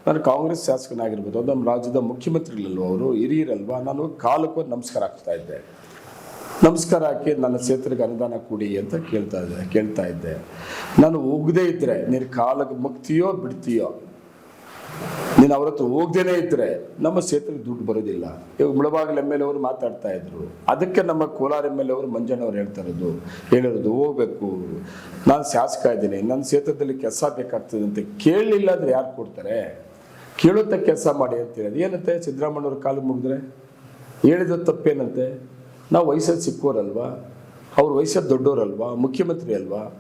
ನಾನು ಕಾಂಗ್ರೆಸ್ ಶಾಸಕನಾಗಿರ್ಬೋದು, ನಮ್ಮ ರಾಜ್ಯದ ಮುಖ್ಯಮಂತ್ರಿಗಳಲ್ವ ಅವರು, ಹಿರಿಯರಲ್ವಾ? ನಾನು ಕಾಲಕ್ಕೆ ನಮಸ್ಕಾರ ಹಾಕ್ತಾ ಇದ್ದೆ. ನಮಸ್ಕಾರ ಹಾಕಿ ನನ್ನ ಕ್ಷೇತ್ರಕ್ಕೆ ಅನುದಾನ ಕೊಡಿ ಅಂತ ಕೇಳ್ತಾ ಇದ್ದೆ ಕೇಳ್ತಾ ಇದ್ದೆ. ನಾನು ಹೋಗದೇ ಇದ್ದರೆ ನೀನು ಕಾಲಕ್ಕೆ ಮುಕ್ತಿಯೋ ಬಿಡ್ತೀಯೋ? ನೀನು ಅವ್ರ ಹತ್ರ ಹೋಗ್ದೇನೆ ಇದ್ರೆ ನಮ್ಮ ಕ್ಷೇತ್ರಕ್ಕೆ ದುಡ್ಡು ಬರೋದಿಲ್ಲ. ಇವಾಗ ಮುಳಬಾಗಿಲು ಎಂ ಎಲ್ ಅವರು ಮಾತಾಡ್ತಾ ಇದ್ರು. ಅದಕ್ಕೆ ನಮ್ಮ ಕೋಲಾರ ಎಂ ಎಲ್ ಅವರು ಮಂಜಣ್ಣವ್ರು ಹೇಳ್ತಾ ಇರೋದು. ಹೇಳಿರೋದು, ಹೋಗ್ಬೇಕು. ನಾನು ಶಾಸಕ ಇದ್ದೀನಿ. ನನ್ನ ಕ್ಷೇತ್ರದಲ್ಲಿ ಕೆಲಸ ಬೇಕಾಗ್ತದೆ ಅಂತ ಕೇಳಲಿಲ್ಲ ಅಂದ್ರೆ ಯಾರು ಕೊಡ್ತಾರೆ? ಕೇಳುತ್ತ ಕೆಲಸ ಮಾಡಿ ಅಂತ ಹೇಳೋದು ಏನಂತೆ ಸಿದ್ದರಾಮಣ್ಣವ್ರ ಕಾಲು ಮುಗಿದ್ರೆ? ಹೇಳಿದ ತಪ್ಪೇನಂತೆ? ನಾವು ವಯಸ್ಸಲ್ಲಿ ಸಿಕ್ಕೋರಲ್ವಾ? ಅವ್ರ ವಯಸ್ಸಲ್ಲಿ ದೊಡ್ಡೋರಲ್ವಾ? ಮುಖ್ಯಮಂತ್ರಿ ಅಲ್ವಾ?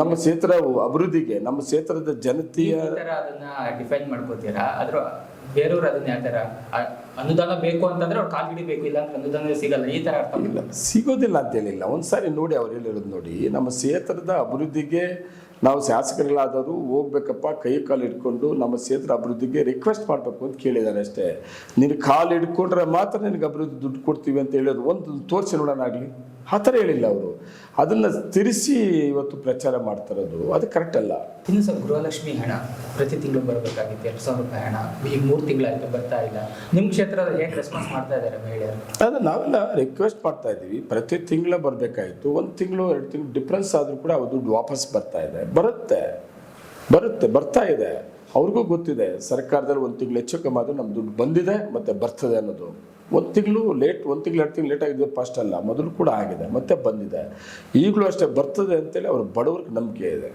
ನಮ್ಮ ಕ್ಷೇತ್ರ ಅಭಿವೃದ್ಧಿಗೆ ನಮ್ಮ ಕ್ಷೇತ್ರದ ಜನತೆಯ ಅದನ್ನ ಡಿಫೈನ್ ಮಾಡ್ಕೋತೀರಾ? ಆದ್ರೂ ಬೇರೆಯವ್ರು ಅದನ್ನ ಯಾವ ತರ ಅನುದಾನ ಬೇಕು ಅಂತಂದ್ರೆ ಅವ್ರು ಕಾಲ್ ಹಿಡಿಬೇಕು ಇಲ್ಲ ಅಂದ್ರೆ ಅನುದಾನ ಸಿಗಲ್ಲ. ಈ ತರ ಅರ್ಥ ಇಲ್ಲ ಸಿಗೋದಿಲ್ಲ ಅಂತ ಹೇಳಿಲ್ಲ ಒಂದ್ಸಾರಿ ನೋಡಿ ಅವ್ರು ಹೇಳಿರೋದು ನೋಡಿ. ನಮ್ಮ ಕ್ಷೇತ್ರದ ಅಭಿವೃದ್ಧಿಗೆ ನಾವು ಶಾಸಕರುಗಳಾದವರು ಹೋಗ್ಬೇಕಪ್ಪ ಕೈ ಕಾಲು ಹಿಡ್ಕೊಂಡು ನಮ್ಮ ಕ್ಷೇತ್ರ ಅಭಿವೃದ್ಧಿಗೆ ರಿಕ್ವೆಸ್ಟ್ ಮಾಡಬೇಕು ಅಂತ ಕೇಳಿದ್ದಾರೆ ಅಷ್ಟೇ. ನೀನು ಕಾಲು ಹಿಡ್ಕೊಂಡ್ರೆ ಮಾತ್ರ ನಿನಗೆ ಅಭಿವೃದ್ಧಿ ದುಡ್ಡು ಕೊಡ್ತೀವಿ ಅಂತ ಹೇಳಿದ್ರು ಒಂದು ತೋರಿಸಿ ನೋಡೋಣ ಆಗಲಿ. ಆ ಥರ ಹೇಳಿಲ್ಲ ಅವರು. ಅದನ್ನು ತಿರಿಸಿ ಇವತ್ತು ಪ್ರಚಾರ ಮಾಡ್ತಿರೋದು ಅದು ಕರೆಕ್ಟ್ ಅಲ್ಲ. ಇನ್ನು ಸರ್ ಗೃಹಲಕ್ಷ್ಮಿ ಹಣ ಪ್ರತಿ ತಿಂಗಳು ಬರಬೇಕಾಗಿತ್ತು ಎರಡು ಸಾವಿರ ರೂಪಾಯಿ ಹಣ. ಈಗ ಮೂರು ತಿಂಗಳಾಯಿತು ಬರ್ತಾ ಇಲ್ಲ. ನಿಮ್ಮ ಕ್ಷೇತ್ರದ ಹೇಗೆ ರೆಸ್ಪಾನ್ಸ್ ಮಾಡ್ತಾ ಇದ್ದಾರೆ ಮಹಿಳೆಯರು? ಅದು ನಾವೆಲ್ಲ ರಿಕ್ವೆಸ್ಟ್ ಮಾಡ್ತಾ ಇದ್ದೀವಿ. ಪ್ರತಿ ತಿಂಗಳು ಬರಬೇಕಾಯಿತು ಒಂದು ತಿಂಗಳು ಎರಡು ತಿಂಗಳು ಡಿಫ್ರೆನ್ಸ್ ಆದರೂ ಕೂಡ ಅವು ದುಡ್ಡು ವಾಪಸ್ ಬರ್ತಾ ಇದೆ. ಬರುತ್ತೆ. ಬರುತ್ತೆ ಬರ್ತಾ ಇದೆ. ಅವ್ರಿಗೂ ಗೊತ್ತಿದೆ ಸರ್ಕಾರದಲ್ಲಿ ಒಂದು ತಿಂಗಳು ಹೆಚ್ಚು ಕಮ್ಮಿ ಆದರೂ ನಮ್ಮ ದುಡ್ಡು ಬಂದಿದೆ ಮತ್ತು ಬರ್ತದೆ ಅನ್ನೋದು. ಒಂದು ತಿಂಗಳು ಲೇಟ್ ಒಂದು ತಿಂಗಳು ಎರಡು ತಿಂಗಳು ಲೇಟ್ ಆಗಿದೆ ಫಸ್ಟ್ ಅಲ್ಲ. ಮೊದಲು ಕೂಡ ಆಗಿದೆ ಮತ್ತೆ ಬಂದಿದೆ. ಈಗಲೂ ಅಷ್ಟೇ ಬರ್ತದೆ ಅಂತೇಳಿ ಅವ್ರ ಬಡವ್ರಿಗೆ ನಂಬಿಕೆ ಇದೆ.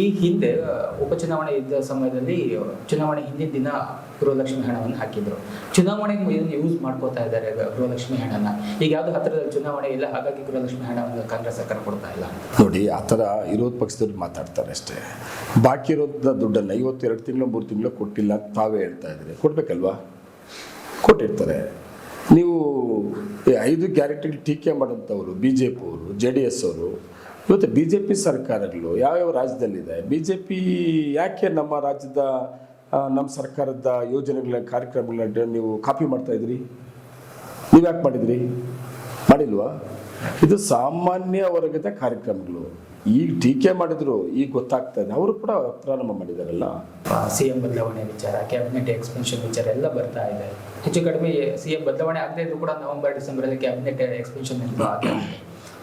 ಈ ಹಿಂದೆ ಉಪಚುನಾವಣೆ ಇದ್ದ ಸಮಯದಲ್ಲಿ ಚುನಾವಣೆ ಹಿಂದಿನ ದಿನ ಗೃಹಲಕ್ಷ್ಮಿ ಹಣವನ್ನು ಹಾಕಿದ್ರು. ಚುನಾವಣೆ ಇದನ್ನು ಯೂಸ್ ಮಾಡ್ಕೋತಾ ಇದ್ದಾರೆ ಗೃಹಲಕ್ಷ್ಮಿ ಹಣನ. ಈಗ ಯಾವ್ದು ಹತ್ತಿರದಲ್ಲಿ ಚುನಾವಣೆ ಇಲ್ಲ ಹಾಗಾಗಿ ಗೃಹಲಕ್ಷ್ಮಿ ಹಣವನ್ನು ಕಾಂಗ್ರೆಸ್ ಸರ್ಕಾರ ಕೊಡ್ತಾ ಇಲ್ಲ ನೋಡಿ ಆ ಥರ ವಿರೋಧ ಪಕ್ಷದಲ್ಲಿ ಮಾತಾಡ್ತಾರೆ ಅಷ್ಟೇ. ಬಾಕಿ ಇರೋದ ದುಡ್ಡನ್ನು ಇವತ್ತು ಎರಡು ತಿಂಗಳು ಮೂರು ತಿಂಗಳು ಕೊಟ್ಟಿಲ್ಲ ತಾವೇ ಹೇಳ್ತಾ ಇದ್ದಾರೆ. ಕೊಡ್ಬೇಕಲ್ವಾ? ಕೊಟ್ಟಿರ್ತಾರೆ. ನೀವು ಐದು ಕ್ಯಾರೆಕ್ಟರ್ ಟೀಕೆ ಮಾಡೋಂಥವ್ರು ಬಿ ಜೆ ಪಿ ಅವರು ಜೆ ಡಿ ಎಸ್ ಅವರು ಇವತ್ತು ಬಿ ಜೆ ಪಿ ಸರ್ಕಾರಗಳು ಯಾವ್ಯಾವ ರಾಜ್ಯದಲ್ಲಿದೆ? ಬಿ ಜೆ ಪಿ ಯಾಕೆ ನಮ್ಮ ರಾಜ್ಯದ ನಮ್ಮ ಸರ್ಕಾರದ ಯೋಜನೆಗಳ ಕಾರ್ಯಕ್ರಮಗಳನ್ನ ನೀವು ಕಾಪಿ ಮಾಡ್ತಾ ಇದ್ರಿ? ನೀವು ಯಾಕೆ ಮಾಡಿದ್ರಿ? ಮಾಡಿಲ್ವಾ? ಇದು ಸಾಮಾನ್ಯ ವರ್ಗದ ಕಾರ್ಯಕ್ರಮಗಳು. ಈಗ ಟೀಕೆ ಮಾಡಿದ್ರು ಈಗ ಗೊತ್ತಾಗ್ತಾ ಇದೆ. ಅವರು ಕೂಡ ಪ್ರಾರಂಭ ಮಾಡಿದಾರಲ್ಲ? ಸಿ ಎಂ ಬದಲಾವಣೆ ವಿಚಾರ ಕ್ಯಾಬಿನೆಟ್ ಎಕ್ಸ್ಪೆನ್ಷನ್ ವಿಚಾರ ಎಲ್ಲ ಬರ್ತಾ ಇದೆ. ಹೆಚ್ಚು ಕಡಿಮೆ ಸಿ ಎಂ ಬದಲಾವಣೆ ಆಗದೇ ಇದ್ರು ಕೂಡ ನವೆಂಬರ್ ಡಿಸೆಂಬರ್ ಅಲ್ಲಿ ಕ್ಯಾಬಿನೆಟ್ ಎಕ್ಸ್ಪೆನ್ಷನ್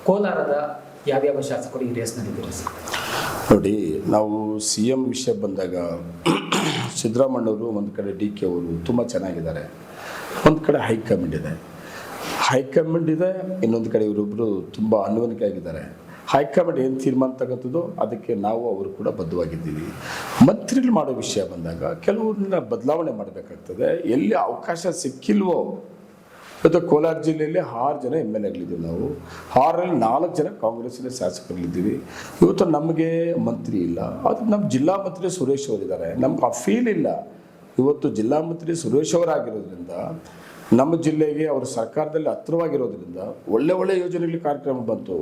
ಕೋಲಾರದ ಯಾವ್ಯಾವ ಶಾಸಕರು ಈ ರೇಸ್ನಲ್ಲಿದ್ದಾರೆ ಸರ್? ನೋಡಿ ನಾವು ಸಿ ಎಂ ವಿಷಯ ಬಂದಾಗ [clears throat] ಸಿದ್ದರಾಮಣ್ಣವರು ಒಂದು ಕಡೆ ಡಿ ಕೆ ಅವರು ತುಂಬ ಚೆನ್ನಾಗಿದ್ದಾರೆ ಒಂದು ಕಡೆ ಹೈಕಮಾಂಡ್ ಇದೆ. ಹೈಕಮಾಂಡ್ ಇದೆ ಇನ್ನೊಂದು ಕಡೆ ಇವರೊಬ್ಬರು ತುಂಬ ಅನ್ವನಿಕೆ ಆಗಿದ್ದಾರೆ ಹೈಕಮಾಂಡ್ ಏನು ತೀರ್ಮಾನ ತಗೋತದೋ ಅದಕ್ಕೆ ನಾವು ಅವರು ಕೂಡ ಬದ್ಧವಾಗಿದ್ದೀವಿ. ಮಂತ್ರಿಗಳು ಮಾಡೋ ವಿಷಯ ಬಂದಾಗ ಕೆಲವ್ರನ್ನ ಬದಲಾವಣೆ ಮಾಡಬೇಕಾಗ್ತದೆ. ಎಲ್ಲಿ ಅವಕಾಶ ಸಿಕ್ಕಿಲ್ವೋ. ಇವತ್ತು ಕೋಲಾರ ಜಿಲ್ಲೆಯಲ್ಲಿ ಆರು ಜನ ಎಂ ಎಲ್ ಎಗಳಿದ್ದೀವಿ ನಾವು. ಆರಲ್ಲಿ ನಾಲ್ಕು ಜನ ಕಾಂಗ್ರೆಸ್ಸಿನ ಶಾಸಕರಿದ್ದೀವಿ ಇವತ್ತು ನಮಗೆ ಮಂತ್ರಿ ಇಲ್ಲ. ಅದು ನಮ್ಮ ಜಿಲ್ಲಾ ಮಂತ್ರಿ ಸುರೇಶ್ ಅವರಿದ್ದಾರೆ. ನಮ್ಗೆ ಆ ಫೀಲ್ ಇಲ್ಲ. ಇವತ್ತು ಜಿಲ್ಲಾ ಮಂತ್ರಿ ಸುರೇಶ್ ಅವರಾಗಿರೋದ್ರಿಂದ, ನಮ್ಮ ಜಿಲ್ಲೆಗೆ ಅವರು ಸರ್ಕಾರದಲ್ಲಿ ಹತ್ತಿರವಾಗಿರೋದ್ರಿಂದ ಒಳ್ಳೆ ಒಳ್ಳೆ ಯೋಜನೆಗಳ ಕಾರ್ಯಕ್ರಮ ಬಂತು.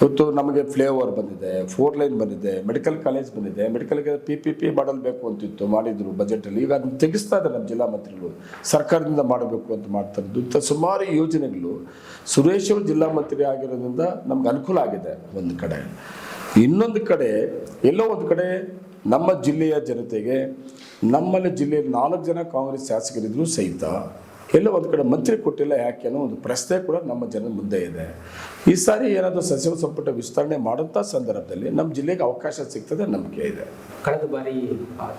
ಇವತ್ತು ನಮಗೆ ಫ್ಲೇವರ್ ಬಂದಿದೆ ಫೋರ್ ಲೈನ್ ಬಂದಿದೆ ಮೆಡಿಕಲ್ ಕಾಲೇಜ್ ಬಂದಿದೆ ಮೆಡಿಕಲ್ಗೆ ಪಿ ಪಿ ಪಿ ಮಾಡಲ್ ಬೇಕು ಅಂತಿತ್ತು, ಮಾಡಿದ್ರು ಬಜೆಟಲ್ಲಿ ಈಗ ಅದನ್ನ ತೆಗಿಸ್ತಾ ಇದ್ದಾರೆ ನಮ್ಮ ಜಿಲ್ಲಾ ಮಂತ್ರಿಗಳು. ಸರ್ಕಾರದಿಂದ ಮಾಡಬೇಕು ಅಂತ ಮಾಡ್ತಾ ಇದ್ದು ಸುಮಾರು ಯೋಜನೆಗಳು ಸುರೇಶ್ ಅವರು ಜಿಲ್ಲಾ ಮಂತ್ರಿ ಆಗಿರೋದ್ರಿಂದ ನಮ್ಗೆ ಅನುಕೂಲ ಆಗಿದೆ ಒಂದು ಕಡೆ. ಇನ್ನೊಂದು ಕಡೆ, ಎಲ್ಲೋ ಒಂದು ಕಡೆ ನಮ್ಮ ಜಿಲ್ಲೆಯ ಜನತೆಗೆ, ನಮ್ಮಲ್ಲಿ ಜಿಲ್ಲೆಯಲ್ಲಿ ನಾಲ್ಕು ಜನ ಕಾಂಗ್ರೆಸ್ ಶಾಸಕರಿದ್ರು ಸಹಿತ ಎಲ್ಲೋ ಒಂದು ಕಡೆ ಮಂತ್ರಿ ಕೊಟ್ಟಿಲ್ಲ ಯಾಕೆ ಅನ್ನೋ ಒಂದು ಪ್ರಶ್ನೆ ಕೂಡ ನಮ್ಮ ಜನರ ಮುಂದೆ ಇದೆ. ಈ ಸಾರಿ ಏನಾದರೂ ಸಚಿವ ಸಂಪುಟ ವಿಸ್ತರಣೆ ಮಾಡುವಂಥ ಸಂದರ್ಭದಲ್ಲಿ ನಮ್ಮ ಜಿಲ್ಲೆಗೆ ಅವಕಾಶ ಸಿಗ್ತದೆ ನಂಬಿಕೆ ಇದೆ. ಕಳೆದ ಬಾರಿ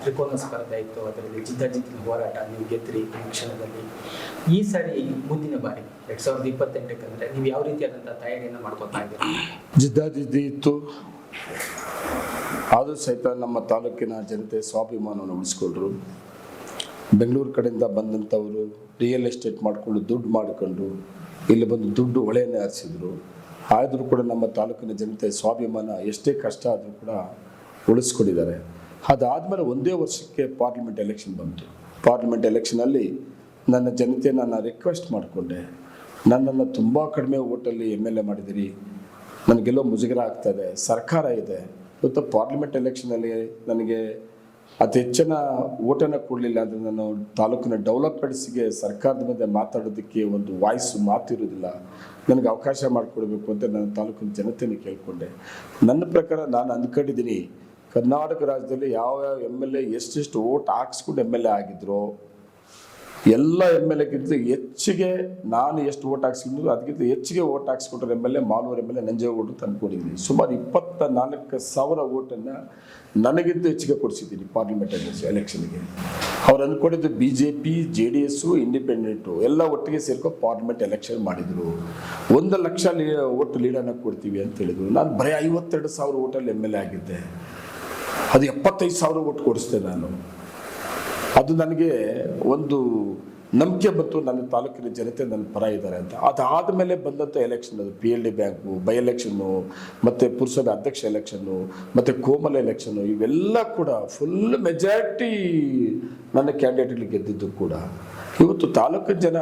ತ್ರಿಕೋನ ಸ್ಪರ್ಧೆ ಇತ್ತು ಅದರಲ್ಲಿ ಜಿದ್ದಾಜಿದ್ದಿನ ಹೋರಾಟ ನೀವು ಗೆದ್ರಿ ಈ ಕ್ಷಣದಲ್ಲಿ. ಈ ಸಾರಿ ಮುಂದಿನ ಬಾರಿ ಎರಡ್ ಸಾವಿರದ ಇಪ್ಪತ್ತೆಂಟಕ್ಕೆ ಅಂದರೆ ನೀವು ಯಾವ ರೀತಿಯಾದಂಥ ತಯಾರಿಯನ್ನು ಮಾಡ್ಕೊತಾ ಇದ್ದೀರಿ? ಜಿದ್ದಾಜಿದ್ದಿ ಇತ್ತು. ಆದರೂ ಸಹಿತ ನಮ್ಮ ತಾಲೂಕಿನ ಜನತೆ ಸ್ವಾಭಿಮಾನವನ್ನು ಉಳಿಸ್ಕೊಂಡ್ರು. ಬೆಂಗಳೂರು ಕಡೆಯಿಂದ ಬಂದಂಥವರು ರಿಯಲ್ ಎಸ್ಟೇಟ್ ಮಾಡಿಕೊಂಡು ದುಡ್ಡು ಮಾಡಿಕೊಂಡು ಇಲ್ಲಿ ಬಂದು ದುಡ್ಡು ಹೊಳೆಯನ್ನೇ ಹರಿಸಿದ್ರು. ಆದರೂ ಕೂಡ ನಮ್ಮ ತಾಲೂಕಿನ ಜನತೆ ಸ್ವಾಭಿಮಾನ ಎಷ್ಟೇ ಕಷ್ಟ ಆದರೂ ಕೂಡ ಉಳಿಸ್ಕೊಂಡಿದ್ದಾರೆ. ಅದಾದಮೇಲೆ ಒಂದೇ ವರ್ಷಕ್ಕೆ ಪಾರ್ಲಿಮೆಂಟ್ ಎಲೆಕ್ಷನ್ ಬಂತು. ಪಾರ್ಲಿಮೆಂಟ್ ಎಲೆಕ್ಷನಲ್ಲಿ ನನ್ನ ಜನತೆ ನಾನು ರಿಕ್ವೆಸ್ಟ್ ಮಾಡಿಕೊಂಡೆ. ನನ್ನನ್ನು ತುಂಬ ಕಡಿಮೆ ಓಟಲ್ಲಿ ಎಂ ಎಲ್ ಎ ಮಾಡಿದಿರಿ. ನನಗೆಲ್ಲೋ ಮುಜುಗರ ಆಗ್ತದೆ ಸರ್ಕಾರ ಇದೆ. ಇವತ್ತು ಪಾರ್ಲಿಮೆಂಟ್ ಎಲೆಕ್ಷನಲ್ಲಿ ನನಗೆ ಅತಿ ಹೆಚ್ಚಿನ ಓಟನ್ನು ಕೊಡಲಿಲ್ಲ ಅಂದರೆ ನಾನು ತಾಲೂಕಿನ ಡೆವಲಪ್ಮೆಂಟ್ಸ್ಗೆ ಸರ್ಕಾರದ ಮುಂದೆ ಮಾತಾಡೋದಕ್ಕೆ ಒಂದು ವಾಯ್ಸ್ ಮಾತಿರೋದಿಲ್ಲ ನನಗೆ ಅವಕಾಶ ಮಾಡಿಕೊಡ್ಬೇಕು ಅಂತ ನಾನು ತಾಲೂಕಿನ ಜನತೆಯನ್ನು ಕೇಳಿಕೊಂಡೆ. ನನ್ನ ಪ್ರಕಾರ ನಾನು ಅಂದ್ಕೊಂಡಿದ್ದೀನಿ, ಕರ್ನಾಟಕ ರಾಜ್ಯದಲ್ಲಿ ಯಾವ ಯಾವ ಎಂ ಎಲ್ ಎ ಎಷ್ಟೆಷ್ಟು ಓಟ್ ಹಾಕ್ಸ್ಕೊಂಡು ಎಂ ಎಲ್ ಎ ಆಗಿದ್ರು ಎಲ್ಲ ಎಂ ಎಲ್ ಎಗಿಂತ ಹೆಚ್ಚಿಗೆ ನಾನು ಎಷ್ಟು ಓಟ್ ಹಾಕ್ಸ್ಕೊಂಡಿದ್ದು ಅದಕ್ಕಿಂತ ಹೆಚ್ಚಿಗೆ vote ಹಾಕ್ಸ್ಕೊಟ್ರೆ M L A Malur M L A ನಂಜೇಗೌಡರು ತಂದ್ಕೊಂಡಿದ್ದೀನಿ ಸುಮಾರು ಇಪ್ಪತ್ತ ನಾಲ್ಕು ಸಾವಿರ ಓಟನ್ನು ನನಗಿಂತ ಹೆಚ್ಚಿಗೆ ಕೊಡಿಸಿದ್ದೀನಿ ಪಾರ್ಲಿಮೆಂಟ್ ಎಲೆಕ್ಷನ್ಗೆ ಅವ್ರು ಅಂದ್ಕೊಂಡಿದ್ದು B J P J D S independent ಎಲ್ಲ ಒಟ್ಟಿಗೆ ಸೇರ್ಕೊಂಡು ಪಾರ್ಲಿಮೆಂಟ್ ಎಲೆಕ್ಷನ್ ಮಾಡಿದರು. ಒಂದು ಲಕ್ಷ ಲೀ ಓಟ್ ಲೀಡನ್ನು ಕೊಡ್ತೀವಿ ಅಂತ ಹೇಳಿದರು. ನಾನು ಬರೀ ಐವತ್ತೆರಡು ಸಾವಿರ ಓಟಲ್ಲಿ ಎಂ ಎಲ್ ಎ ಆಗಿದ್ದೆ. ಅದು ಎಪ್ಪತ್ತೈದು ಸಾವಿರ ಓಟ್ ಕೊಡಿಸ್ದೆ ನಾನು. ಅದು ನನಗೆ ಒಂದು ನಂಬಿಕೆ ಬಂತು, ನನ್ನ ತಾಲೂಕಿನ ಜನತೆ ನನ್ನ ಪರ ಇದ್ದಾರೆ ಅಂತ. ಅದಾದ ಮೇಲೆ ಬಂದಂಥ ಎಲೆಕ್ಷನ್ ಅದು P L D bank by election ಮತ್ತು ಪುರಸಭೆ ಅಧ್ಯಕ್ಷ ಎಲೆಕ್ಷನ್ನು ಮತ್ತು ಕೋಮಲ ಎಲೆಕ್ಷನ್ನು ಇವೆಲ್ಲ ಕೂಡ ಫುಲ್ ಮೆಜಾರಿಟಿ ನನ್ನ ಕ್ಯಾಂಡಿಡೇಟ್ಗಳು ಗೆದ್ದಿದ್ದು ಕೂಡ. ಇವತ್ತು ತಾಲೂಕಿನ ಜನ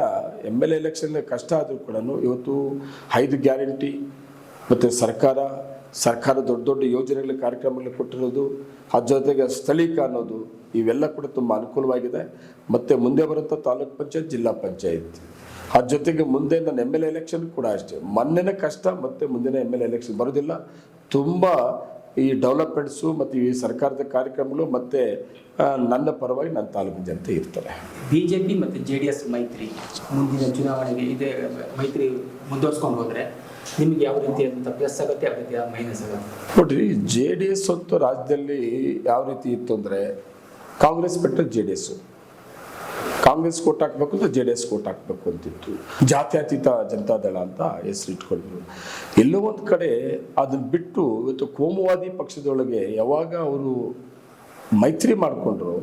ಎಂ ಎಲ್ ಎ ಎಲೆಕ್ಷನ್ ಕಷ್ಟ ಆದರೂ ಕೂಡ ಇವತ್ತು ಐದು ಗ್ಯಾರಂಟಿ ಮತ್ತು ಸರ್ಕಾರ ಸರ್ಕಾರ ದೊಡ್ಡ ದೊಡ್ಡ ಯೋಜನೆಗಳ ಕಾರ್ಯಕ್ರಮಗಳು ಕೊಟ್ಟಿರೋದು ಅದ್ರ ಜೊತೆಗೆ ಸ್ಥಳೀಕ ಅನ್ನೋದು ಇವೆಲ್ಲ ಕೂಡ ತುಂಬ ಅನುಕೂಲವಾಗಿದೆ. ಮತ್ತು ಮುಂದೆ ಬರುವಂಥ ತಾಲೂಕ್ ಪಂಚಾಯತ್ ಜಿಲ್ಲಾ ಪಂಚಾಯತ್. ಆ ಜೊತೆಗೆ ಮುಂದೆ ನನ್ನ ಎಂ ಎಲ್ ಎಲೆಕ್ಷನ್ ಕೂಡ ಅಷ್ಟೇ. ಮೊನ್ನೆನೇ ಕಷ್ಟ ಮತ್ತು ಮುಂದಿನ ಎಂ ಎಲ್ ಎಲೆಕ್ಷನ್ ಬರೋದಿಲ್ಲ ತುಂಬ ಈ ಡೆವಲಪ್ಮೆಂಟ್ಸು ಮತ್ತು ಈ ಸರ್ಕಾರದ ಕಾರ್ಯಕ್ರಮಗಳು ಮತ್ತು ನನ್ನ ಪರವಾಗಿ ನನ್ನ ತಾಲೂಕಿನ ಜನತೆ ಇರ್ತಾರೆ. ಬಿಜೆಪಿ ಮತ್ತು ಜೆ ಡಿ ಎಸ್ ಮೈತ್ರಿ ಮುಂದಿನ ಚುನಾವಣೆಗೆ ಇದೆ ಮೈತ್ರಿ ಮುಂದುವರ್ಸ್ಕೊಂಡು ಹೋದ್ರೆ ನಿಮ್ಗೆ ಯಾವ ರೀತಿಯಾದಂಥ ಪ್ಲಸ್ ಆಗುತ್ತೆ ಯಾವ ರೀತಿಯ ಮೈನಸ್ ಆಗುತ್ತೆ ನೋಡ್ರಿ ಜೆ ಡಿ ಎಸ್ ಅಂತೂ ರಾಜ್ಯದಲ್ಲಿ ಯಾವ ರೀತಿ ಇತ್ತು ಅಂದರೆ ಕಾಂಗ್ರೆಸ್ ಬಿಟ್ಟರೆ J D S Congress vote ಹಾಕ್ಬೇಕು ಅಂದ್ರೆ ಜೆ ಡಿ ಎಸ್ ಕೋಟ್ ಹಾಕ್ಬೇಕು ಅಂತಿತ್ತು. ಜಾತ್ಯತೀತ ಜನತಾದಳ ಅಂತ ಹೆಸರು ಇಟ್ಕೊಂಡ್ರು ಎಲ್ಲೋ ಒಂದು ಕಡೆ ಅದನ್ನ ಬಿಟ್ಟು ಇವತ್ತು ಕೋಮುವಾದಿ ಪಕ್ಷದೊಳಗೆ ಯಾವಾಗ ಅವರು ಮೈತ್ರಿ ಮಾಡಿಕೊಂಡ್ರು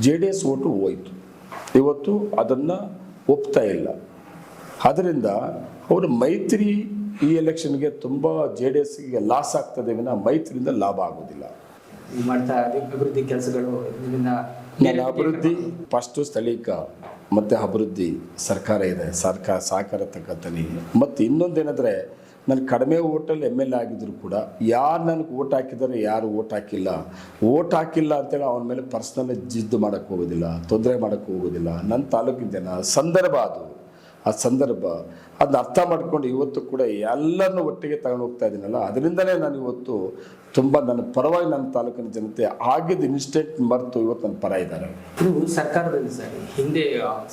ಜೆ ಡಿ ಎಸ್ ಓಟು ಹೋಯ್ತು. ಇವತ್ತು ಅದನ್ನು ಒಪ್ತಾ ಇಲ್ಲ. ಅದರಿಂದ ಅವರು ಮೈತ್ರಿ ಈ ಎಲೆಕ್ಷನ್ಗೆ ತುಂಬ ಜೆ ಡಿ ಎಸ್ಗೆ ಲಾಸ್ ಆಗ್ತದೆ ವಿನ ಮೈತ್ರಿಯಿಂದ ಲಾಭ ಆಗೋದಿಲ್ಲ. ಮಾಡ್ತಾ ಅಭಿವೃದ್ಧಿ ಕೆಲಸಗಳು ನನ್ನ ಅಭಿವೃದ್ಧಿ ಫಸ್ಟು ಸ್ಥಳೀಕ ಮತ್ತು ಅಭಿವೃದ್ಧಿ ಸರ್ಕಾರ ಇದೆ ಸರ್ಕಾರ ಸಹಕಾರ ತಕ್ಕಂತಾನೆ ಮತ್ತು ಇನ್ನೊಂದೇನೆಂದರೆ ನಾನು ಕಡಿಮೆ ಓಟಲ್ಲಿ ಎಂ ಎಲ್ ಎ ಆಗಿದ್ರು ಕೂಡ ಯಾರು ನನಗೆ ಓಟ್ ಹಾಕಿದ್ದಾರೆ ಯಾರು ಓಟ್ ಹಾಕಿಲ್ಲ. ಓಟ್ ಹಾಕಿಲ್ಲ ಅಂತೇಳಿ ಅವನ ಮೇಲೆ ಪರ್ಸ್ನಲ್ ಜಿದ್ದು ಮಾಡೋಕ್ಕೆ ಹೋಗೋದಿಲ್ಲ ತೊಂದರೆ ಮಾಡೋಕ್ಕೆ ಹೋಗೋದಿಲ್ಲ. ನನ್ನ ತಾಲೂಕಿನ ಜನ ಸಂದರ್ಭ ಅದು. ಆ ಸಂದರ್ಭ ಅದನ್ನ ಅರ್ಥ ಮಾಡ್ಕೊಂಡು ಇವತ್ತು ಕೂಡ ಎಲ್ಲರನ್ನೂ ಒಟ್ಟಿಗೆ ತಗೊಂಡು ಹೋಗ್ತಾ ಇದ್ದೀನಲ್ಲ ಅದರಿಂದಲೇ ನಾನು ಇವತ್ತು ತುಂಬ ನನ್ನ ಪರವಾಗಿ ನನ್ನ ತಾಲೂಕಿನ ಜನತೆ ಆಗಿದ್ದ ಇನ್ಸ್ಟೆಂಟ್ ಮರೆತು ಇವತ್ತು ನನ್ನ ಪರ ಇದ್ದಾರೆ. ಇದು ಸರ್ಕಾರದಲ್ಲಿ ಸರ್. ಹಿಂದೆ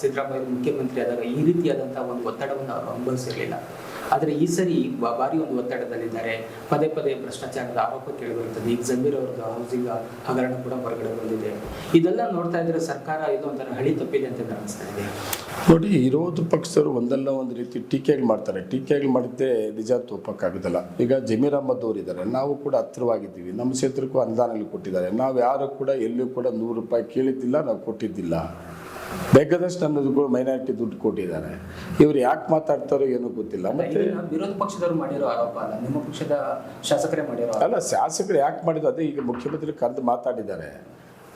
ಸಿದ್ದರಾಮಯ್ಯ ಮುಖ್ಯಮಂತ್ರಿ ಆದಾಗ ಈ ರೀತಿಯಾದಂತಹ ಒಂದು ಒತ್ತಡವನ್ನು ಅವರು ಅನುಭವಿಸಿರಲಿಲ್ಲ. ಆದರೆ ಈ ಸರಿ ಭಾರಿ ಒಂದು ಒತ್ತಡದಲ್ಲಿದ್ದಾರೆ. ಪದೇ ಪದೇ ಭ್ರಷ್ಟಾಚಾರದ ಆರೋಪ ಕೇಳಿಬರುತ್ತದೆ ಈಗ ಜಮೀರ್ ಅವ್ರದ್ದು ಹೌಸಿಂಗ್ ಹಗರಣ ಕೂಡ ಹೊರಗಡೆ ಬಂದಿದೆ. ಇದೆಲ್ಲ ನೋಡ್ತಾ ಇದ್ರೆ ಸರ್ಕಾರ ಇದು ಒಂಥರ ಹಳಿ ತಪ್ಪಿದೆ ಅಂತ ಅನಿಸ್ತಾ ಇದೆ. ನೋಡಿ, ವಿರೋಧ ಪಕ್ಷದವರು ಒಂದಲ್ಲ ಒಂದು ರೀತಿ ಟೀಕೆಗಳು ಮಾಡ್ತಾರೆ. ಟೀಕೆಗಳು ಮಾಡಿದ್ದೆ ನಿಜ ತೋಪಕ್ಕಾಗೋದಿಲ್ಲ ಈಗ ಜಮೀರ್ ಅಹಮದ್ ಅವರು ಇದ್ದಾರೆ ನಾವು ಕೂಡ ಹತ್ತಿರವಾಗಿದ್ದೀವಿ. ನಮ್ಮ ಕ್ಷೇತ್ರಕ್ಕೂ ಅನುದಾನಗಳು ಕೊಟ್ಟಿದ್ದಾರೆ. ನಾವು ಯಾರು ಕೂಡ ಎಲ್ಲೂ ಕೂಡ ನೂರು ರೂಪಾಯಿ ಕೇಳಿದ್ದಿಲ್ಲ, ನಾವು ಕೊಟ್ಟಿದ್ದಿಲ್ಲ. ಬೇಕಾದಷ್ಟು ನನ್ನದು ಮೈನಾರಿಟಿ ದುಡ್ಡು ಕೊಟ್ಟಿದ್ದಾರೆ. ಇವ್ರು ಯಾಕೆ ಮಾತಾಡ್ತಾರೋ ಏನೋ ಗೊತ್ತಿಲ್ಲ. ಮತ್ತೆ ವಿರೋಧ ಪಕ್ಷದವರು ಮಾಡಿರೋ ಆರೋಪ ಅಲ್ಲ ನಿಮ್ಮ ಪಕ್ಷದ ಶಾಸಕರೇ ಮಾಡಿರೋ ಅಲ್ಲ ಶಾಸಕರು ಯಾಕೆ ಮಾಡಿದ್ರು ಅದೇ ಈಗ ಮುಖ್ಯಮಂತ್ರಿ ಕರೆದು ಮಾತಾಡಿದ್ದಾರೆ.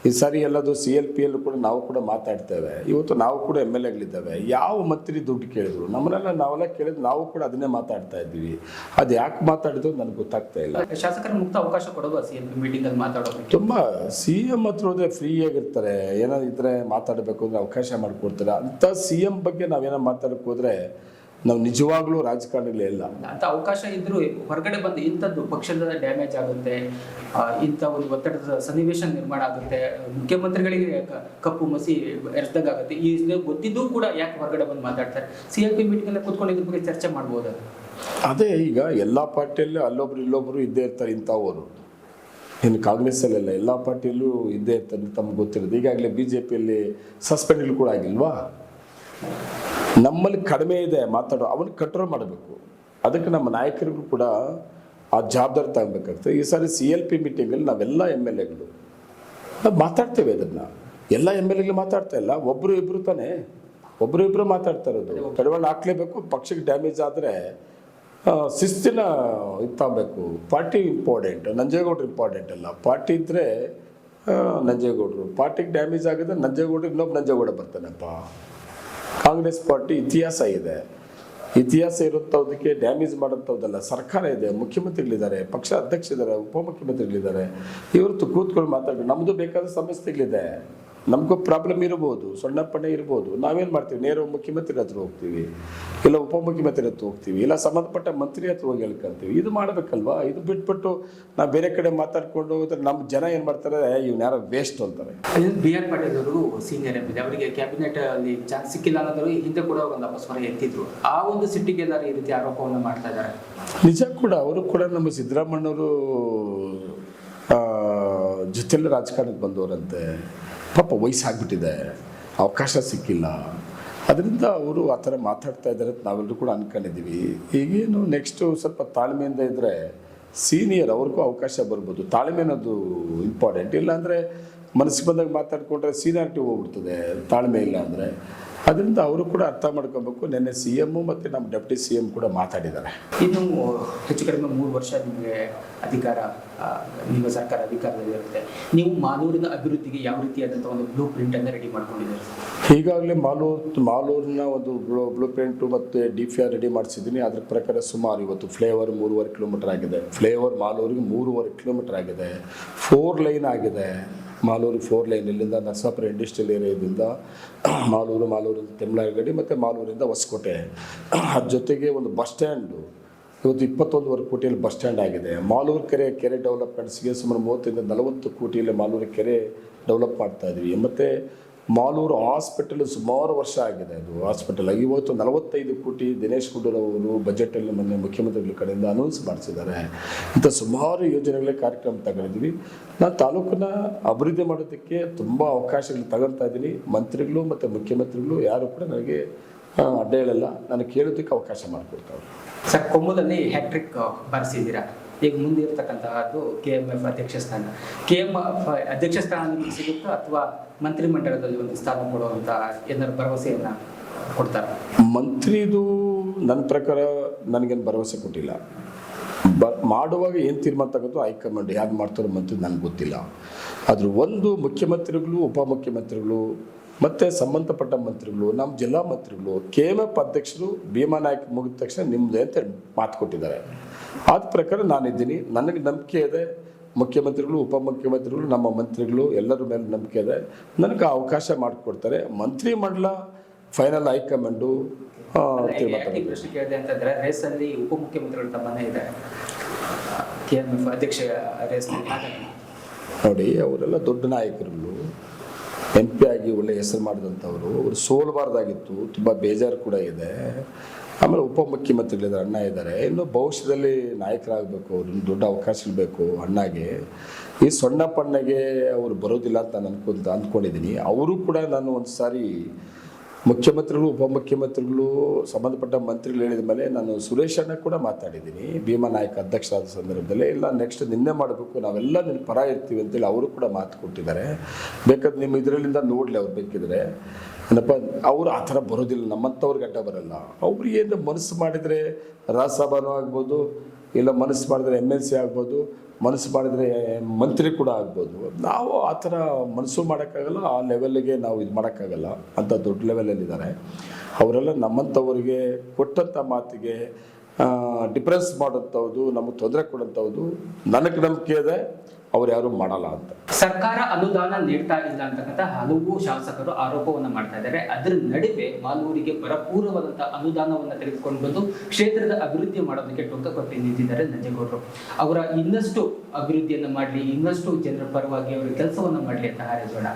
ಈ ಸಾರಿ ಎಲ್ಲದು ಸಿ ಎಲ್ ಪಿ ಎಲ್ಲೂ ಕೂಡ ನಾವು ಕೂಡ ಮಾತಾಡ್ತೇವೆ. ಇವತ್ತು ನಾವು ಕೂಡ ಎಂ ಎಲ್ ಎಗಳಿದ್ದಾವೆ. ಯಾವ ಮಂತ್ರಿ ದುಡ್ಡು ಕೇಳಿದ್ರು ನಮ್ಮನ್ನೆಲ್ಲ ನಾವೆಲ್ಲ ಕೇಳಿದ್ರು ನಾವು ಕೂಡ ಅದನ್ನೇ ಮಾತಾಡ್ತಾ ಇದ್ದೀವಿ. ಅದು ಯಾಕೆ ಮಾತಾಡಿದ್ರು ನನಗೆ ಗೊತ್ತಾಗ್ತಾ ಇಲ್ಲ. ಶಾಸಕರ ಮುಕ್ತ ಅವಕಾಶ ಕೊಡೋದು ಸಿ ಎಂ ಮೀಟಿಂಗ್ ಅಲ್ಲಿ ಮಾತಾಡೋದು ತುಂಬ ಸಿ ಎಂ ಹತ್ರ ಹೋದ್ರೆ ಫ್ರೀ ಆಗಿರ್ತಾರೆ. ಏನಾದ್ರು ಇದ್ರೆ ಮಾತಾಡಬೇಕು ಅಂದ್ರೆ ಅವಕಾಶ ಮಾಡಿಕೊಡ್ತಾರೆ. ಅಂಥ ಸಿ ಎಂ ಬಗ್ಗೆ ನಾವೇನೋ ಮಾತಾಡಕ್ಕೆ ಹೋದ್ರೆ ನಾವು ನಿಜವಾಗ್ಲೂ ರಾಜಕಾರಣಿಗಳೇ ಇಲ್ಲ. ಅಂತ ಅವಕಾಶ ಇದ್ರು ಹೊರಗಡೆ ಬಂದು ಇಂಥದ್ದು ಪಕ್ಷದ ಡ್ಯಾಮೇಜ್ ಆಗುತ್ತೆ ಇಂಥ ಒಂದು ಒತ್ತಡದ ಸನ್ನಿವೇಶ ನಿರ್ಮಾಣ ಆಗುತ್ತೆ ಮುಖ್ಯಮಂತ್ರಿಗಳಿಗೆ ಕಪ್ಪು ಮಸಿ ಎರ್ದಾಗುತ್ತೆ ಆಗುತ್ತೆ. ಈ ಗೊತ್ತಿದ್ದೂ ಕೂಡ ಯಾಕೆ ಹೊರಗಡೆ ಬಂದು ಮಾತಾಡ್ತಾರೆ? ಸಿ ಎಲ್ ಪಿ ಮೀಟಿಂಗ್ ಕೂತ್ಕೊಂಡು ಇದ್ರ ಬಗ್ಗೆ ಚರ್ಚೆ ಮಾಡ್ಬೋದು? ಅದೇ ಈಗ ಎಲ್ಲ ಪಾರ್ಟಿಯಲ್ಲಿ ಅಲ್ಲೊಬ್ರು ಇಲ್ಲೊಬ್ರು ಇದ್ದೇ ಇರ್ತಾರೆ ಇಂಥವರು. ಇನ್ನು ಕಾಂಗ್ರೆಸ್ಸಲ್ಲೆಲ್ಲ ಎಲ್ಲ ಪಾರ್ಟಿಯಲ್ಲೂ ಇದ್ದೇ ಇರ್ತಾರೆ ತಮ್ಗೆ ಗೊತ್ತಿರೋದು. ಈಗಾಗಲೇ ಬಿ ಜೆ ಪಿಯಲ್ಲಿ ಸಸ್ಪೆಂಡ್ ಕೂಡ ಆಗಿಲ್ವಾ? ನಮ್ಮಲ್ಲಿ ಕಡಿಮೆ ಇದೆ ಮಾತಾಡೋ ಅವನು ಕಂಟ್ರೋಲ್ ಮಾಡಬೇಕು. ಅದಕ್ಕೆ ನಮ್ಮ ನಾಯಕರಿಗೂ ಕೂಡ ಆ ಜವಾಬ್ದಾರಿ ತಗೊಬೇಕಾಗ್ತದೆ ಈ ಸಾರಿ ಸಿ ಎಲ್ ಪಿ ಮೀಟಿಂಗಲ್ಲಿ ನಾವೆಲ್ಲ ಎಂ ಎಲ್ ಎಗಳು ನಾವು ಮಾತಾಡ್ತೇವೆ ಅದನ್ನು. ಎಲ್ಲ ಎಂ ಎಲ್ ಎಗಳು ಮಾತಾಡ್ತಾ ಇಲ್ಲ. ಒಬ್ಬರು ಇಬ್ಬರು ತಾನೇ. ಒಬ್ಬರು ಇಬ್ಬರು ಮಾತಾಡ್ತಾ ಇರೋದು. ಕಡಿವಾಣ ಹಾಕ್ಲೇಬೇಕು ಪಕ್ಷಕ್ಕೆ ಡ್ಯಾಮೇಜ್ ಆದರೆ ಶಿಸ್ತಿನ ಇದು ತಗೊಬೇಕು. ಪಾರ್ಟಿ ಇಂಪಾರ್ಟೆಂಟ್ ನಂಜೇಗೌಡ್ರು ಇಂಪಾರ್ಟೆಂಟ್ ಅಲ್ಲ. ಪಾರ್ಟಿ ಇದ್ದರೆ ನಂಜೇಗೌಡರು. ಪಾರ್ಟಿಗೆ ಡ್ಯಾಮೇಜ್ ಆಗಿದ್ರೆ ನಂಜೇಗೌಡರು ಇನ್ನೊಬ್ಬ ನಂಜೇಗೌಡ ಬರ್ತಾನಪ್ಪ. ಕಾಂಗ್ರೆಸ್ ಪಾರ್ಟಿ ಇತಿಹಾಸ ಇದೆ. ಇತಿಹಾಸ ಇರುತ್ತದಕ್ಕೆ ಡ್ಯಾಮೇಜ್ ಮಾಡೋಂಥದ್ದಲ್ಲ ಸರ್ಕಾರ ಇದೆ, ಮುಖ್ಯಮಂತ್ರಿಗಳಿದ್ದಾರೆ, ಪಕ್ಷ ಅಧ್ಯಕ್ಷ ಇದ್ದಾರೆ ಉಪಮುಖ್ಯಮಂತ್ರಿಗಳಿದ್ದಾರೆ. ಇವರು ಕೂತ್ಕೊಂಡು ಮಾತಾಡ್ಕೊಂಡು ನಮ್ಮದು ಬೇಕಾದ ಸಮಸ್ಯೆಗಳಿದೆ. ನಮಗೂ ಪ್ರಾಬ್ಲಮ್ ಇರ್ಬೋದು ಸಣ್ಣ ಪಣ್ಣ ಇರ್ಬೋದು. ನಾವೇನು ಮಾಡ್ತೀವಿ? ನೇರ ಮುಖ್ಯಮಂತ್ರಿ ಹತ್ರ ಹೋಗ್ತೀವಿ ಇಲ್ಲ ಉಪಮುಖ್ಯಮಂತ್ರಿ ಹತ್ರ ಹೋಗ್ತೀವಿ ಇಲ್ಲ ಸಂಬಂಧಪಟ್ಟ ಮಂತ್ರಿ ಹತ್ರ ಹೋಗಿ ಹೇಳ್ಕೊಂತೀವಿ. ಇದು ಮಾಡಬೇಕಲ್ವಾ? ಇದು ಬಿಟ್ಬಿಟ್ಟು ನಾವು ಬೇರೆ ಕಡೆ ಮಾತಾಡ್ಕೊಂಡು ಹೋದ್ರೆ ನಮ್ಮ ಜನ ಏನು ಮಾಡ್ತಾರೆ? ಇವ್ನು ಯಾರೋ ವೇಸ್ಟ್ ಅಂತಾರೆ. ಬಿ ಆರ್ ಪಾಟೀಲ್ ಅವರು ಸೀನಿಯರ್ ಎಂ ಅವರಿಗೆ ಕ್ಯಾಬಿನೆಟ್ ಅಲ್ಲಿ ಚಾನ್ಸ್ ಸಿಕ್ಕಿಲ್ಲ ಅನ್ನೋದ್ರು ಹಿಂದೆ ಕೂಡ ಒಂದು ಅಪಸ್ವರ ಎತ್ತಿದ್ರು. ಆ ಒಂದು ಸಿಟ್ಟಿಗೆ ಎಲ್ಲರೂ ಈ ರೀತಿ ಆರೋಪವನ್ನು ಮಾಡ್ತಾ ಇದ್ದಾರೆ. ನಿಜ ಕೂಡ ಅವರು ಕೂಡ ನಮ್ಮ ಸಿದ್ದರಾಮಣ್ಣವರು ಜೊತೆಲ್ಲ ಜೊತೆಲಿ ರಾಜಕಾರಣಕ್ಕೆ ಬಂದವರಂತೆ. ಪಾಪ ವಯಸ್ಸಾಗ್ಬಿಟ್ಟಿದೆ, ಅವಕಾಶ ಸಿಕ್ಕಿಲ್ಲ. ಅದರಿಂದ ಅವರು ಆ ಥರ ಮಾತಾಡ್ತಾ ಇದ್ದಾರೆ ಅಂತ ನಾವೆಲ್ಲರೂ ಕೂಡ ಅಂದ್ಕೊಂಡಿದ್ದೀವಿ ಈಗೇನು ನೆಕ್ಸ್ಟು ಸ್ವಲ್ಪ ತಾಳ್ಮೆಯಿಂದ ಇದ್ದರೆ ಸೀನಿಯರ್ ಅವ್ರಿಗೂ ಅವಕಾಶ ಬರ್ಬೋದು. ತಾಳ್ಮೆ ಅನ್ನೋದು ಇಂಪಾರ್ಟೆಂಟ್ ಇಲ್ಲಾಂದರೆ ಮನಸ್ಸಿಗೆ ಬಂದಾಗ ಮಾತಾಡ್ಕೊಂಡ್ರೆ ಸೀನಿಯಾರಿಟಿ ಹೋಗ್ಬಿಡ್ತದೆ, ತಾಳ್ಮೆ ಇಲ್ಲ ಅಂದರೆ. ಅದರಿಂದ ಅವರು ಕೂಡ ಅರ್ಥ ಮಾಡ್ಕೊಬೇಕು. ನಿನ್ನೆ ಸಿ ಎಮ್ಮು ಮತ್ತು ನಮ್ಮ ಡೆಪ್ಟಿ ಸಿ ಎಂ ಕೂಡ ಮಾತಾಡಿದ್ದಾರೆ. ಇನ್ನು ಹೆಚ್ಚು ಕಡಿಮೆ ಮೂರು ವರ್ಷ ನಿಮಗೆ ಅಧಿಕಾರ ನಿಮ್ಮ ಸರ್ಕಾರ ಅಧಿಕಾರದಲ್ಲಿ ಇರುತ್ತೆ. ನೀವು ಮಾಲೂರಿನ ಅಭಿವೃದ್ಧಿಗೆ ಯಾವ ರೀತಿಯಾದಂಥ ಒಂದು ಬ್ಲೂ ಪ್ರಿಂಟ್ ಅನ್ನು ರೆಡಿ ಮಾಡ್ಕೊಂಡಿದ್ದೀರಿ? ಈಗಾಗಲೇ ಮಾಲೂರು ಮಾಲೂರಿನ ಒಂದು ಬ್ಲೂ ಬ್ಲೂ ಪ್ರಿಂಟು ಮತ್ತು ಡಿ ಪಿ ಆರ್ ರೆಡಿ ಮಾಡಿಸಿದ್ದೀನಿ. ಅದ್ರ ಪ್ರಕಾರ ಸುಮಾರು ಇವತ್ತು ಫ್ಲೇವರ್ ಮೂರುವರೆ ಕಿಲೋಮೀಟರ್ ಆಗಿದೆ. ಫ್ಲೇವರ್ ಮಾಲೂರಿಗೆ ಮೂರುವರೆ ಕಿಲೋಮೀಟರ್ ಆಗಿದೆ. ಫೋರ್ ಲೈನ್ ಆಗಿದೆ. ಮಾಲೂರು ಫೋರ್ ಲೈನ್ ಇಲ್ಲಿಂದ ನರಸಾಪುರ ಇಂಡಸ್ಟ್ರಿಯಲ್ ಏರಿಯಾದಿಂದ ಮಾಲೂರು ಮಾಲೂರಿಂದ ತೆಮ್ಲಾಗಡಿ ಮತ್ತು ಮಾಲೂರಿಂದ ಹೊಸಕೋಟೆ. ಅದ್ರ ಜೊತೆಗೆ ಒಂದು ಬಸ್ ಸ್ಟ್ಯಾಂಡು ಇವತ್ತು ಇಪ್ಪತ್ತೊಂದುವರೆ ಕೋಟಿಯಲ್ಲಿ ಬಸ್ ಸ್ಟ್ಯಾಂಡ್ ಆಗಿದೆ. ಮಾಲೂರು ಕೆರೆ ಕೆರೆ ಡೆವಲಪ್ಮೆಂಟ್ಸ್ಗೆ ಸುಮಾರು ಮೂವತ್ತರಿಂದ ನಲವತ್ತು ಕೋಟಿಯಲ್ಲಿ ಮಾಲೂರು ಕೆರೆ ಡೆವಲಪ್ ಮಾಡ್ತಾ ಇದ್ದೀವಿ ಮತ್ತು ಮಾಲೂರು ಹಾಸ್ಪಿಟಲ್ ಸುಮಾರು ವರ್ಷ ಆಗಿದೆ ಅದು ಹಾಸ್ಪಿಟಲ್. ಇವತ್ತು ನಲವತ್ತೈದು ಕೋಟಿ ದಿನೇಶ್ ಗುಡ್ಡರವರು ಅವರು ಬಜೆಟಲ್ಲಿ ಮೊನ್ನೆ ಮುಖ್ಯಮಂತ್ರಿಗಳ ಕಡೆಯಿಂದ ಅನೌನ್ಸ್ ಮಾಡಿಸಿದ್ದಾರೆ. ಇಂಥ ಸುಮಾರು ಯೋಜನೆಗಳ ಕಾರ್ಯಕ್ರಮ ತಗೊಂಡಿದ್ವಿ ನಾನು ತಾಲೂಕನ್ನ ಅಭಿವೃದ್ಧಿ ಮಾಡೋದಕ್ಕೆ ತುಂಬ ಅವಕಾಶಗಳು ತಗೊಳ್ತಾ ಇದ್ದೀನಿ. ಮಂತ್ರಿಗಳು ಮತ್ತು ಮುಖ್ಯಮಂತ್ರಿಗಳು ಯಾರು ಕೂಡ ನನಗೆ ಅಡ್ಡ ಹೇಳಲ್ಲ. ನನಗೆ ಕೇಳೋದಕ್ಕೆ ಅವಕಾಶ ಮಾಡಿಕೊಡ್ತಾರೆ ಸರ್ ಕೊಮ್ಮದಲ್ಲಿ ಹ್ಯಾಟ್ರಿಕ್ ಬಾರಿಸಿದ್ದೀರಾ? ಈಗ ಮುಂದೆ ಇರ್ತಕ್ಕಂತಹದ್ದು ಕೆ ಎಂ ಎಫ್ ಅಧ್ಯಕ್ಷ ಸ್ಥಾನ. ಕೆ ಎಂ ಎಫ್ ಅಧ್ಯಕ್ಷ ಸ್ಥಾನ ನಿಮಗೆ ಸಿಗುತ್ತಾ ಅಥವಾ ಮಂತ್ರಿಮಂಡಲದಲ್ಲಿ ಒಂದು ಸ್ಥಾನ ಕೊಡುವಂತ ಏನಾದ್ರು ಭರವಸೆಯನ್ನ ಕೊಡ್ತಾರ? ಮಂತ್ರಿದು ನನ್ನ ಪ್ರಕಾರ ನನಗೇನು ಭರವಸೆ ಕೊಟ್ಟಿಲ್ಲ. ಬ ಮಾಡುವಾಗ ಏನು ತೀರ್ಮಾನ ತಗೋದು ಹೈಕಮಾಂಡ್ ಯಾರು ಮಾಡ್ತಾರೋ ಮಂತ್ರಿ ನನಗೆ ಗೊತ್ತಿಲ್ಲ. ಆದರೂ ಒಂದು ಮುಖ್ಯಮಂತ್ರಿಗಳು ಉಪಮುಖ್ಯಮಂತ್ರಿಗಳು ಮತ್ತು ಸಂಬಂಧಪಟ್ಟ ಮಂತ್ರಿಗಳು ನಮ್ಮ ಜಿಲ್ಲಾ ಮಂತ್ರಿಗಳು ಕೆ ಎಂ ಎಫ್ ಅಧ್ಯಕ್ಷರು, ಭೀಮಾ ನಾಯಕ್ ಮುಗಿದ ತಕ್ಷಣ ನಿಮ್ಮದೇ ಅಂತ ಮಾತು ಕೊಟ್ಟಿದ್ದಾರೆ. ಆದ ಪ್ರಕಾರ ನಾನಿದ್ದೀನಿ. ನನಗೆ ನಂಬಿಕೆ ಇದೆ. ಮುಖ್ಯಮಂತ್ರಿಗಳು ಉಪಮುಖ್ಯಮಂತ್ರಿಗಳು ನಮ್ಮ ಮಂತ್ರಿಗಳು ಎಲ್ಲರ ಮೇಲೆ ನಂಬಿಕೆ ಇದೆ. ನನಗೆ ಅವಕಾಶ ಮಾಡಿಕೊಡ್ತಾರೆ. ಮಂತ್ರಿ ಮಂಡಲ ಫೈನಲ್ ಹೈಕಮಾಂಡು. ಪ್ರಶ್ನೆ ಕೇಳಿದೆ ಅಂತಂದ್ರೆ ರೇಸ್ ಅಲ್ಲಿ ಉಪಮುಖ್ಯಮಂತ್ರಿಗಳು ತಮ್ಮನೇ ಇದೆ. ಕೆ ಎಂ ಎಫ್ ಅಧ್ಯಕ್ಷ ರೇಸ್ ಹಾಗಾಗಿ. ನೋಡಿ ಅವರೆಲ್ಲ ದೊಡ್ಡ ನಾಯಕರುಗಳು. ಎಂ ಪಿ ಆಗಿ ಒಳ್ಳೆ ಹೆಸರು ಮಾಡಿದಂಥವ್ರು. ಅವರು ಸೋಲಬಾರ್ದಾಗಿತ್ತು. ತುಂಬ ಬೇಜಾರು ಕೂಡ ಇದೆ. ಆಮೇಲೆ ಉಪಮುಖ್ಯಮಂತ್ರಿಗಳಿದ್ದಾರೆ, ಅಣ್ಣ ಇದ್ದಾರೆ. ಇನ್ನು ಭವಿಷ್ಯದಲ್ಲಿ ನಾಯಕರಾಗಬೇಕು ಅವ್ರಿಗೆ ದೊಡ್ಡ ಅವಕಾಶ ಇರಬೇಕು ಅಣ್ಣಗೆ. ಈ ಸಣ್ಣ ಪಣ್ಣಗೆ ಅವರು ಬರೋದಿಲ್ಲ ಅಂತ ನಾನು ಅನ್ಕೊಂತ ಅಂದ್ಕೊಂಡಿದ್ದೀನಿ ಅವರು ಕೂಡ ನಾನು ಒಂದು ಸಾರಿ ಮುಖ್ಯಮಂತ್ರಿಗಳು, ಉಪಮುಖ್ಯಮಂತ್ರಿಗಳು, ಸಂಬಂಧಪಟ್ಟ ಮಂತ್ರಿಗಳು ಹೇಳಿದ ಮೇಲೆ ನಾನು ಸುರೇಶ್ ಅಣ್ಣ ಕೂಡ ಮಾತಾಡಿದ್ದೀನಿ ಭೀಮಾ ನಾಯಕ ಅಧ್ಯಕ್ಷ ಆದ ಸಂದರ್ಭದಲ್ಲಿ ಇಲ್ಲ ನೆಕ್ಸ್ಟ್ ನಿನ್ನೆ ಮಾಡಬೇಕು, ನಾವೆಲ್ಲ ನಿನ್ನ ಪರ ಇರ್ತೀವಿ ಅಂತೇಳಿ ಅವರು ಕೂಡ ಮಾತು ಕೊಟ್ಟಿದ್ದಾರೆ. ಬೇಕಾದ್ರೆ ನಿಮ್ಮ ಇದರಲ್ಲಿಂದ ನೋಡಲಿ ಅವ್ರು ಬೇಕಿದ್ರೆ. ಏನಪ್ಪ, ಅವರು ಆ ಥರ ಬರೋದಿಲ್ಲ ನಮ್ಮಂಥವ್ರಿಗೆ ಅಡ್ಡ ಬರಲ್ಲ. ಅವ್ರು ಏನು ಮನಸ್ಸು ಮಾಡಿದರೆ ರಾಜ್ಯಸಭಾನೂ ಆಗ್ಬೋದು, ಇಲ್ಲ ಮನಸ್ಸು ಮಾಡಿದರೆ ಎಂ ಎಲ್ ಸಿ ಆಗ್ಬೋದು, ಮನಸ್ಸು ಮಾಡಿದರೆ ಮಂತ್ರಿ ಕೂಡ ಆಗ್ಬೋದು. ನಾವು ಆ ಥರ ಮನಸ್ಸು ಮಾಡೋಕ್ಕಾಗಲ್ಲ, ಆ ಲೆವೆಲ್ಗೆ ನಾವು ಇದು ಮಾಡೋಕ್ಕಾಗಲ್ಲ. ಅಂತ ದೊಡ್ಡ ಲೆವೆಲಲ್ಲಿದ್ದಾರೆ ಅವರೆಲ್ಲ ನಮ್ಮಂಥವ್ರಿಗೆ ಕೊಟ್ಟಂಥ ಮಾತಿಗೆ ಡಿಫ್ರೆನ್ಸ್ ಮಾಡೋಂಥವ್ದು ನಮಗೆ ತೊಂದರೆ ಕೊಡೋಂಥವ್ದು, ನನಗೆ ನಂಬಿಕೆ ಇದೆ. ಅವ್ರು ಯಾರು ಮಾಡಲ್ಲ ಅಂತ. ಸರ್ಕಾರ ಅನುದಾನ ನೀಡ್ತಾ ಇಲ್ಲ ಅಂತಕ್ಕಂಥ ಹಲವು ಶಾಸಕರು ಆರೋಪವನ್ನ ಮಾಡ್ತಾ ಇದ್ದಾರೆ. ಅದರ ನಡುವೆ ಮಾಲೂರಿಗೆ ಭರಪೂರವಾದಂತಹ ಅನುದಾನವನ್ನ ತೆಗೆದುಕೊಂಡು ಬಂದು ಕ್ಷೇತ್ರದ ಅಭಿವೃದ್ಧಿ ಮಾಡೋದಕ್ಕೆ ಟೊಂಕ ಕೊಟ್ಟು ನಿಂತಿದ್ದಾರೆ ನಂಜೇಗೌಡರು ಅವರ ಇನ್ನಷ್ಟು ಅಭಿವೃದ್ಧಿಯನ್ನ ಮಾಡಲಿ, ಇನ್ನಷ್ಟು ಜನರ ಪರವಾಗಿ ಅವರ ಕೆಲಸವನ್ನು ಮಾಡಲಿ ಅಂತ ಹಾರೈಸೋಣ.